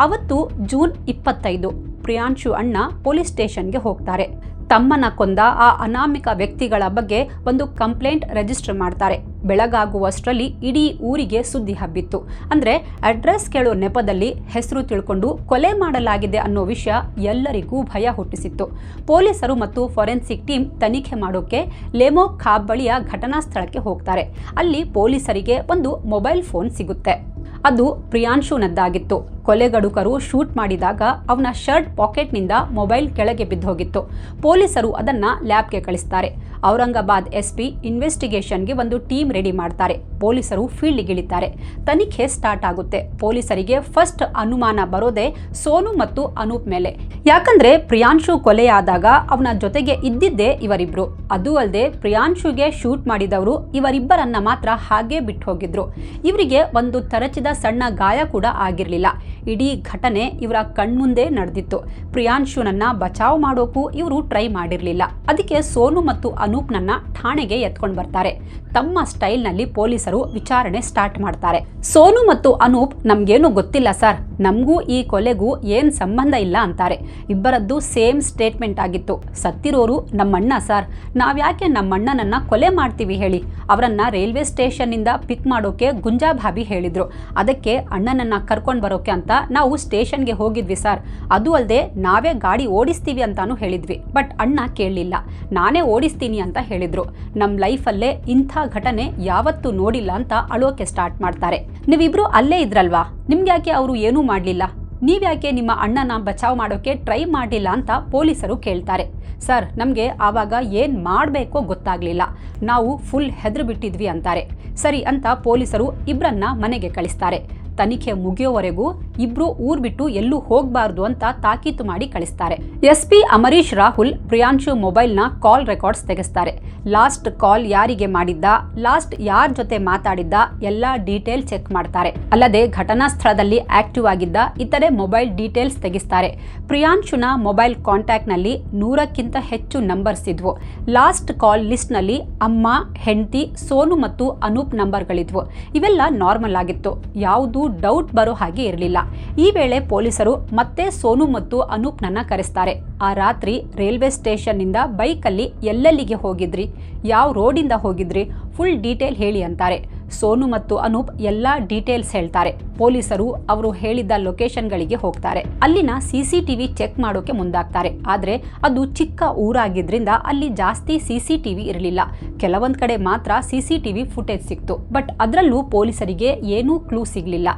ಅವತ್ತು ಜೂನ್ ಇಪ್ಪತ್ತೈದು, ಪ್ರಿಯಾಂಶು ಅಣ್ಣ ಪೊಲೀಸ್ ಸ್ಟೇಷನ್ಗೆ ಹೋಗ್ತಾರೆ. ತಮ್ಮನ ಕೊಂದ ಆ ಅನಾಮಿಕ ವ್ಯಕ್ತಿಗಳ ಬಗ್ಗೆ ಒಂದು ಕಂಪ್ಲೇಂಟ್ ರಿಜಿಸ್ಟರ್ ಮಾಡ್ತಾರೆ. ಬೆಳಗಾಗುವಷ್ಟರಲ್ಲಿ ಇಡೀ ಊರಿಗೆ ಸುದ್ದಿ ಹಬ್ಬಿತ್ತು. ಅಂದ್ರೆ ಅಡ್ರೆಸ್ ಕೇಳೋ ನೆಪದಲ್ಲಿ ಹೆಸರು ತಿಳ್ಕೊಂಡು ಕೊಲೆ ಮಾಡಲಾಗಿದೆ ಅನ್ನೋ ವಿಷಯ ಎಲ್ಲರಿಗೂ ಭಯ ಹುಟ್ಟಿಸಿತ್ತು. ಪೊಲೀಸರು ಮತ್ತು ಫೊರೆನ್ಸಿಕ್ ಟೀಮ್ ತನಿಖೆ ಮಾಡೋಕೆ ಲೆಮೋ ಖಾಬ್ ಬಳಿಯ ಘಟನಾ ಸ್ಥಳಕ್ಕೆ ಹೋಗ್ತಾರೆ. ಅಲ್ಲಿ ಪೊಲೀಸರಿಗೆ ಒಂದು ಮೊಬೈಲ್ ಫೋನ್ ಸಿಗುತ್ತೆ. ಅದು ಪ್ರಿಯಾಂಶುನದ್ದಾಗಿತ್ತು ಕೊಲೆಗಡುಕರು ಶೂಟ್ ಮಾಡಿದಾಗ ಅವನ ಶರ್ಟ್ ಪಾಕೆಟ್ನಿಂದ ಮೊಬೈಲ್ ಕೆಳಗೆ ಬಿದ್ದೋಗಿತ್ತು. ಪೊಲೀಸರು ಅದನ್ನ ಲ್ಯಾಬ್ಗೆ ಕಳಿಸ್ತಾರೆ. ಔರಂಗಾಬಾದ್ ಎಸ್ಪಿ ಇನ್ವೆಸ್ಟಿಗೇಷನ್ಗೆ ಒಂದು ಟೀಮ್ ರೆಡಿ ಮಾಡ್ತಾರೆ. ಪೊಲೀಸರು ಫೀಲ್ಡ್ಗಿಳಿತಾರೆ. ತನಿಖೆ ಸ್ಟಾರ್ಟ್ ಆಗುತ್ತೆ. ಪೊಲೀಸರಿಗೆ ಫಸ್ಟ್ ಅನುಮಾನ ಬರೋದೇ ಸೋನು ಮತ್ತು ಅನೂಪ್ ಮೇಲೆ. ಯಾಕಂದ್ರೆ ಪ್ರಿಯಾಂಶು ಕೊಲೆಯಾದಾಗ ಅವನ ಜೊತೆಗೆ ಇದ್ದಿದ್ದೇ ಇವರಿಬ್ರು. ಅದೂ ಅಲ್ಲದೆ ಪ್ರಿಯಾಂಶುಗೆ ಶೂಟ್ ಮಾಡಿದವರು ಇವರಿಬ್ಬರನ್ನ ಮಾತ್ರ ಹಾಗೆ ಬಿಟ್ಟು ಹೋಗಿದ್ರು ಇವರಿಗೆ ಒಂದು ತರಚಿದ ಸಣ್ಣ ಗಾಯ ಕೂಡ ಆಗಿರಲಿಲ್ಲ. ಇಡೀ ಘಟನೆ ಇವರ ಕಣ್ಮುಂದೆ ನಡೆದಿತ್ತು. ಪ್ರಿಯಾಂಶುನನ್ನ ಬಚಾವ್ ಮಾಡೋಕು ಇವರು ಟ್ರೈ ಮಾಡಿರಲಿಲ್ಲ. ಅದಕ್ಕೆ ಸೋನು ಮತ್ತು ಅನೂಪ್ನನ್ನ ಠಾಣೆಗೆ ಎತ್ಕೊಂಡು ಬರ್ತಾರೆ. ತಮ್ಮ ಸ್ಟೈಲ್ನಲ್ಲಿ ಪೊಲೀಸರು ವಿಚಾರಣೆ ಸ್ಟಾರ್ಟ್ ಮಾಡ್ತಾರೆ. ಸೋನು ಮತ್ತು ಅನೂಪ್, ನಮ್ಗೇನು ಗೊತ್ತಿಲ್ಲ ಸರ್. ನಮಗೂ ಈ ಕೊಲೆಗೂ ಏನ್ ಸಂಬಂಧ ಇಲ್ಲ ಅಂತಾರೆ. ಇಬ್ಬರದ್ದು ಸೇಮ್ ಸ್ಟೇಟ್ಮೆಂಟ್ ಆಗಿತ್ತು. ಸತ್ತಿರೋರು ನಮ್ಮಣ್ಣ ಸರ್. ನಾವ್ಯಾಕೆ ನಮ್ಮಣ್ಣನನ್ನ ಕೊಲೆ ಮಾಡ್ತೀವಿ ಹೇಳಿ. ಅವರನ್ನ ರೈಲ್ವೆ ಸ್ಟೇಷನ್ನಿಂದ ಪಿಕ್ ಮಾಡೋಕೆ ಗುಂಜಾಭಾಬಿ ಹೇಳಿದ್ರು. ಅದಕ್ಕೆ ಅಣ್ಣನನ್ನ ಕರ್ಕೊಂಡು ಬರೋಕೆ ಅಂತ ನಾವು ಸ್ಟೇಷನ್ಗೆ ಹೋಗಿದ್ವಿ ಸರ್. ಅದು ಅಲ್ಲದೆ ನಾವೇ ಗಾಡಿ ಓಡಿಸ್ತೀವಿ ಅಂತಾನು ಹೇಳಿದ್ವಿ. ಬಟ್ ಅಣ್ಣ ಕೇಳಲಿಲ್ಲ. ನಾನೇ ಓಡಿಸ್ತೀನಿ ಅಂತ ಹೇಳಿದ್ರು. ನಮ್ಮ ಲೈಫಲ್ಲೇ ಇಂಥ ಘಟನೆ ಯಾವತ್ತೂ ನೋಡಿಲ್ಲ ಅಂತ ಅಳೋಕೆ ಸ್ಟಾರ್ಟ್ ಮಾಡ್ತಾರೆ. ನೀವಿಬ್ರು ಅಲ್ಲೇ ಇದ್ರಲ್ವಾ? ನಿಮ್ಗ್ಯಾಕೆ ಅವರು ಏನೂ ಮಾಡಲಿಲ್ಲ? ನೀವ್ಯಾಕೆ ನಿಮ್ಮ ಅಣ್ಣನ ಬಚಾವ್ ಮಾಡೋಕೆ ಟ್ರೈ ಮಾಡಿಲ್ಲ ಅಂತ ಪೊಲೀಸರು ಕೇಳ್ತಾರೆ. ಸರ್, ನಮಗೆ ಆವಾಗ ಏನು ಮಾಡಬೇಕೋ ಗೊತ್ತಾಗ್ಲಿಲ್ಲ. ನಾವು ಫುಲ್ ಹೆದರು ಬಿಟ್ಟಿದ್ವಿ ಅಂತಾರೆ. ಸರಿ ಅಂತ ಪೊಲೀಸರು ಇಬ್ಬರನ್ನ ಮನೆಗೆ ಕಳಿಸ್ತಾರೆ. ತನಿಖೆ ಮುಗಿಯೋವರೆಗೂ ಇಬ್ರು ಊರ್ ಬಿಟ್ಟು ಎಲ್ಲೂ ಹೋಗಬಾರ್ದು ಅಂತ ತಾಕೀತು ಮಾಡಿ ಕಳಿಸ್ತಾರೆ. ಎಸ್ಪಿ ಅಮರೀಶ್ ರಾಹುಲ್, ಪ್ರಿಯಾಂಶು ಮೊಬೈಲ್ನ ಕಾಲ್ ರೆಕಾರ್ಡ್ಸ್ ತೆಗೆಸ್ತಾರೆ. ಲಾಸ್ಟ್ ಕಾಲ್ ಯಾರಿಗೆ ಮಾಡಿದ್ದ, ಲಾಸ್ಟ್ ಯಾರ ಜೊತೆ ಮಾತಾಡಿದ್ದ, ಎಲ್ಲ ಡೀಟೇಲ್ ಚೆಕ್ ಮಾಡ್ತಾರೆ. ಅಲ್ಲದೆ ಘಟನಾ ಸ್ಥಳದಲ್ಲಿ ಆಕ್ಟಿವ್ ಆಗಿದ್ದ ಇತರೆ ಮೊಬೈಲ್ ಡೀಟೇಲ್ಸ್ ತೆಗೆಸ್ತಾರೆ. ಪ್ರಿಯಾಂಶುನ ಮೊಬೈಲ್ ಕಾಂಟ್ಯಾಕ್ಟ್ನಲ್ಲಿ ನೂರಕ್ಕಿಂತ ಹೆಚ್ಚು ನಂಬರ್ಸ್ ಇದ್ವು. ಲಾಸ್ಟ್ ಕಾಲ್ ಲಿಸ್ಟ್ನಲ್ಲಿ ಅಮ್ಮ, ಹೆಂಡತಿ, ಸೋನು ಮತ್ತು ಅನೂಪ್ ನಂಬರ್ಗಳಿದ್ವು. ಇವೆಲ್ಲ ನಾರ್ಮಲ್ ಆಗಿತ್ತು. ಯಾವುದೂ ಡೌಟ್ ಬರೋ ಹಾಗೆ ಇರಲಿಲ್ಲ. ಈ ವೇಳೆ ಪೊಲೀಸರು ಮತ್ತೆ ಸೋನು ಮತ್ತು ಅನೂಪ್ನನ್ನ ಕರೆಸ್ತಾರೆ. ಆ ರಾತ್ರಿ ರೈಲ್ವೆ ಸ್ಟೇಷನ್ನಿಂದ ಬೈಕಲ್ಲಿ ಎಲ್ಲೆಲ್ಲಿಗೆ ಹೋಗಿದ್ರಿ? ಯಾವ ರೋಡಿಂದ ಹೋಗಿದ್ರಿ? ಫುಲ್ ಡೀಟೇಲ್ ಹೇಳಿ ಅಂತಾರೆ. ಸೋನು ಮತ್ತು ಅನೂಪ್ ಎಲ್ಲ ಡೀಟೇಲ್ಸ್ ಹೇಳ್ತಾರೆ. ಪೊಲೀಸರು ಅವರು ಹೇಳಿದ್ದ ಲೊಕೇಶನ್ಗಳಿಗೆ ಹೋಗ್ತಾರೆ. ಅಲ್ಲಿನ ಸಿಸಿಟಿವಿ ಚೆಕ್ ಮಾಡೋಕೆ ಮುಂದಾಗ್ತಾರೆ. ಆದರೆ ಅದು ಚಿಕ್ಕ ಊರಾಗಿದ್ರಿಂದ ಅಲ್ಲಿ ಜಾಸ್ತಿ ಸಿಸಿಟಿವಿ ಇರಲಿಲ್ಲ. ಕೆಲವೊಂದು ಕಡೆ ಮಾತ್ರ ಸಿ ಸಿ ಟಿವಿ ಫುಟೇಜ್ ಸಿಕ್ತು. ಬಟ್ ಅದರಲ್ಲೂ ಪೊಲೀಸರಿಗೆ ಏನೂ ಕ್ಲೂ ಸಿಗಲಿಲ್ಲ.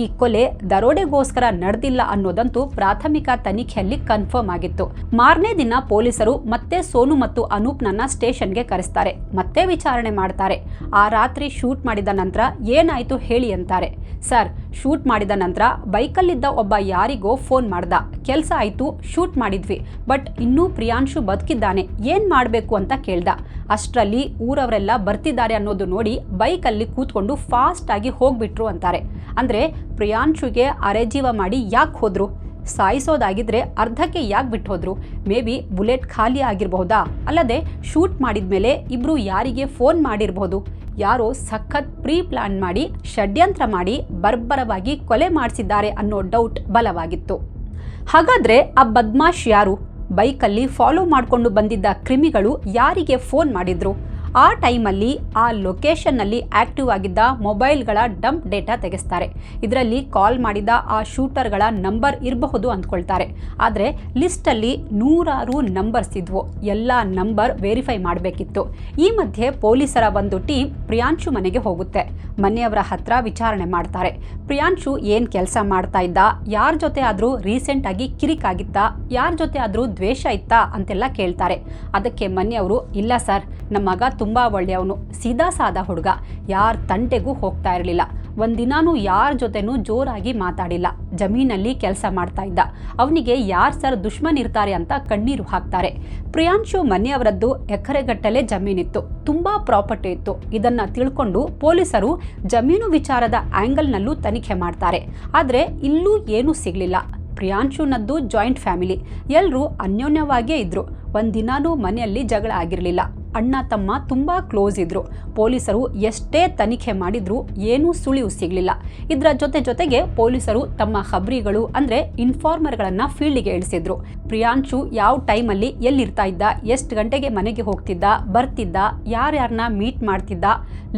ಈ ಕೊಲೆ ದರೋಡೆಗೋಸ್ಕರ ನಡೆದಿಲ್ಲ ಅನ್ನೋದಂತೂ ಪ್ರಾಥಮಿಕ ತನಿಖೆಯಲ್ಲಿ ಕನ್ಫರ್ಮ್ ಆಗಿತ್ತು. ಮಾರನೇ ದಿನ ಪೊಲೀಸರು ಮತ್ತೆ ಸೋನು ಮತ್ತು ಅನೂಪ್ನನ್ನ ಸ್ಟೇಷನ್ಗೆ ಕರೆಸ್ತಾರೆ. ಮತ್ತೆ ವಿಚಾರಣೆ ಮಾಡ್ತಾರೆ. ಆ ರಾತ್ರಿ ಶೂಟ್ ಮಾಡಿದ ನಂತರ ಏನಾಯಿತು ಹೇಳಿ ಅಂತಾರೆ. ಸರ್, ಶೂಟ್ ಮಾಡಿದ ನಂತರ ಬೈಕಲ್ಲಿದ್ದ ಒಬ್ಬ ಯಾರಿಗೋ ಫೋನ್ ಮಾಡ್ದ. ಕೆಲಸ ಆಯಿತು, ಶೂಟ್ ಮಾಡಿದ್ವಿ. ಬಟ್ ಇನ್ನೂ ಪ್ರಿಯಾಂಶು ಬದುಕಿದ್ದಾನೆ. ಏನು ಮಾಡಬೇಕು ಅಂತ ಕೇಳ್ದ. ಅಷ್ಟರಲ್ಲಿ ಊರವರೆಲ್ಲ ಬರ್ತಿದ್ದಾರೆ ಅನ್ನೋದು ನೋಡಿ ಬೈಕಲ್ಲಿ ಕೂತ್ಕೊಂಡು ಫಾಸ್ಟಾಗಿ ಹೋಗ್ಬಿಟ್ರು ಅಂತಾರೆ. ಅಂದರೆ ಪ್ರಿಯಾಂಶುಗೆ ಅರೆಜೀವ ಮಾಡಿ ಯಾಕೆ ಹೋದ್ರು? ಸಾಯಿಸೋದಾಗಿದ್ರೆ ಅರ್ಧಕ್ಕೆ ಯಾಕೆ ಬಿಟ್ಟು ಹೋದ್ರು ಮೇ ಬಿ ಬುಲೆಟ್ ಖಾಲಿ ಆಗಿರಬಹುದಾ? ಅಲ್ಲದೆ ಶೂಟ್ ಮಾಡಿದ ಮೇಲೆ ಇಬ್ರು ಯಾರಿಗೆ ಫೋನ್ ಮಾಡಿರಬಹುದು? ಯಾರೋ ಸಖತ್ ಪ್ರೀ ಪ್ಲಾನ್ ಮಾಡಿ, ಷಡ್ಯಂತ್ರ ಮಾಡಿ, ಬರ್ಬರವಾಗಿ ಕೊಲೆ ಮಾಡಿಸಿದ್ದಾರೆ ಅನ್ನೋ ಡೌಟ್ ಬಲವಾಗಿತ್ತು. ಹಾಗಾದ್ರೆ ಆ ಬದ್ಮಾಶ್ ಯಾರು? ಬೈಕಲ್ಲಿ ಫಾಲೋ ಮಾಡಿಕೊಂಡು ಬಂದಿದ್ದ ಕ್ರಿಮಿಗಳು ಯಾರಿಗೆ ಫೋನ್ ಮಾಡಿದ್ರು? ಆ ಟೈಮಲ್ಲಿ ಆ ಲೊಕೇಶನ್ನಲ್ಲಿ ಆ್ಯಕ್ಟಿವ್ ಆಗಿದ್ದ ಮೊಬೈಲ್ಗಳ ಡಂಪ್ ಡೇಟಾ ತೆಗೆಸ್ತಾರೆ. ಇದರಲ್ಲಿ ಕಾಲ್ ಮಾಡಿದ ಆ ಶೂಟರ್ಗಳ ನಂಬರ್ ಇರಬಹುದು ಅಂದ್ಕೊಳ್ತಾರೆ. ಆದರೆ ಲಿಸ್ಟಲ್ಲಿ ನೂರಾರು ನಂಬರ್ಸ್ ಇದ್ವು. ಎಲ್ಲ ನಂಬರ್ ವೆರಿಫೈ ಮಾಡಬೇಕಿತ್ತು. ಈ ಮಧ್ಯೆ ಪೊಲೀಸರ ಒಂದು ಟೀಮ್ ಪ್ರಿಯಾಂಶು ಮನೆಗೆ ಹೋಗುತ್ತೆ. ಮನೆಯವರ ಹತ್ರ ವಿಚಾರಣೆ ಮಾಡ್ತಾರೆ. ಪ್ರಿಯಾಂಶು ಏನು ಕೆಲಸ ಮಾಡ್ತಾ ಇದ್ದ, ಯಾರ ಜೊತೆ ಆದರೂ ರೀಸೆಂಟಾಗಿ ಕಿರಿಕಾಗಿತ್ತಾ, ಯಾರ ಜೊತೆ ಆದರೂ ದ್ವೇಷ ಇತ್ತಾ ಅಂತೆಲ್ಲ ಕೇಳ್ತಾರೆ. ಅದಕ್ಕೆ ಮನೆಯವರು, ಇಲ್ಲ ಸರ್ ನಮ್ಮ ಮಗ ತುಂಬ ಒಳ್ಳೆಯವನು ಸೀದಾ ಸಾದಾ ಹುಡುಗ. ಯಾರ ತಂಟೆಗೂ ಹೋಗ್ತಾ ಇರಲಿಲ್ಲ. ಒಂದಿನಾನು ಯಾರ ಜೊತೆನೂ ಜೋರಾಗಿ ಮಾತಾಡಿಲ್ಲ. ಜಮೀನಲ್ಲಿ ಕೆಲಸ ಮಾಡ್ತಾ ಇದ್ದ. ಅವನಿಗೆ ಯಾರು ಸರ್ ದುಶ್ಮನ್ ಇರ್ತಾರೆ ಅಂತ ಕಣ್ಣೀರು ಹಾಕ್ತಾರೆ. ಪ್ರಿಯಾಂಶು ಮನೆಯವರದ್ದು ಎಕರೆಗಟ್ಟಲೆ ಜಮೀನಿತ್ತು. ತುಂಬಾ ಪ್ರಾಪರ್ಟಿ ಇತ್ತು. ಇದನ್ನ ತಿಳ್ಕೊಂಡು ಪೊಲೀಸರು ಜಮೀನು ವಿಚಾರದ ಆಂಗಲ್ನಲ್ಲೂ ತನಿಖೆ ಮಾಡ್ತಾರೆ. ಆದರೆ ಇಲ್ಲೂ ಏನೂ ಸಿಗಲಿಲ್ಲ. ಪ್ರಿಯಾಂಶುನದ್ದು ಜಾಯಿಂಟ್ ಫ್ಯಾಮಿಲಿ. ಎಲ್ಲರೂ ಅನ್ಯೋನ್ಯವಾಗಿಯೇ ಇದ್ರು. ಒಂದಿನಾನೂ ಮನೆಯಲ್ಲಿ ಜಗಳ ಆಗಿರಲಿಲ್ಲ. ಅಣ್ಣ ತಮ್ಮ ತುಂಬ ಕ್ಲೋಸ್ ಇದ್ರು. ಪೊಲೀಸರು ಎಷ್ಟೇ ತನಿಖೆ ಮಾಡಿದ್ರೂ ಏನೂ ಸುಳಿವು ಸಿಗಲಿಲ್ಲ. ಇದರ ಜೊತೆ ಜೊತೆಗೆ ಪೊಲೀಸರು ತಮ್ಮ ಖಬ್ರಿಗಳು ಅಂದರೆ ಇನ್ಫಾರ್ಮರ್ಗಳನ್ನು ಫೀಲ್ಡಿಗೆ ಇಳಿಸಿದ್ರು. ಪ್ರಿಯಾಂಶು ಯಾವ ಟೈಮಲ್ಲಿ ಎಲ್ಲಿರ್ತಾ ಇದ್ದ, ಎಷ್ಟು ಗಂಟೆಗೆ ಮನೆಗೆ ಹೋಗ್ತಿದ್ದ, ಬರ್ತಿದ್ದ ಯಾರ್ಯಾರನ್ನ ಮೀಟ್ ಮಾಡ್ತಿದ್ದ,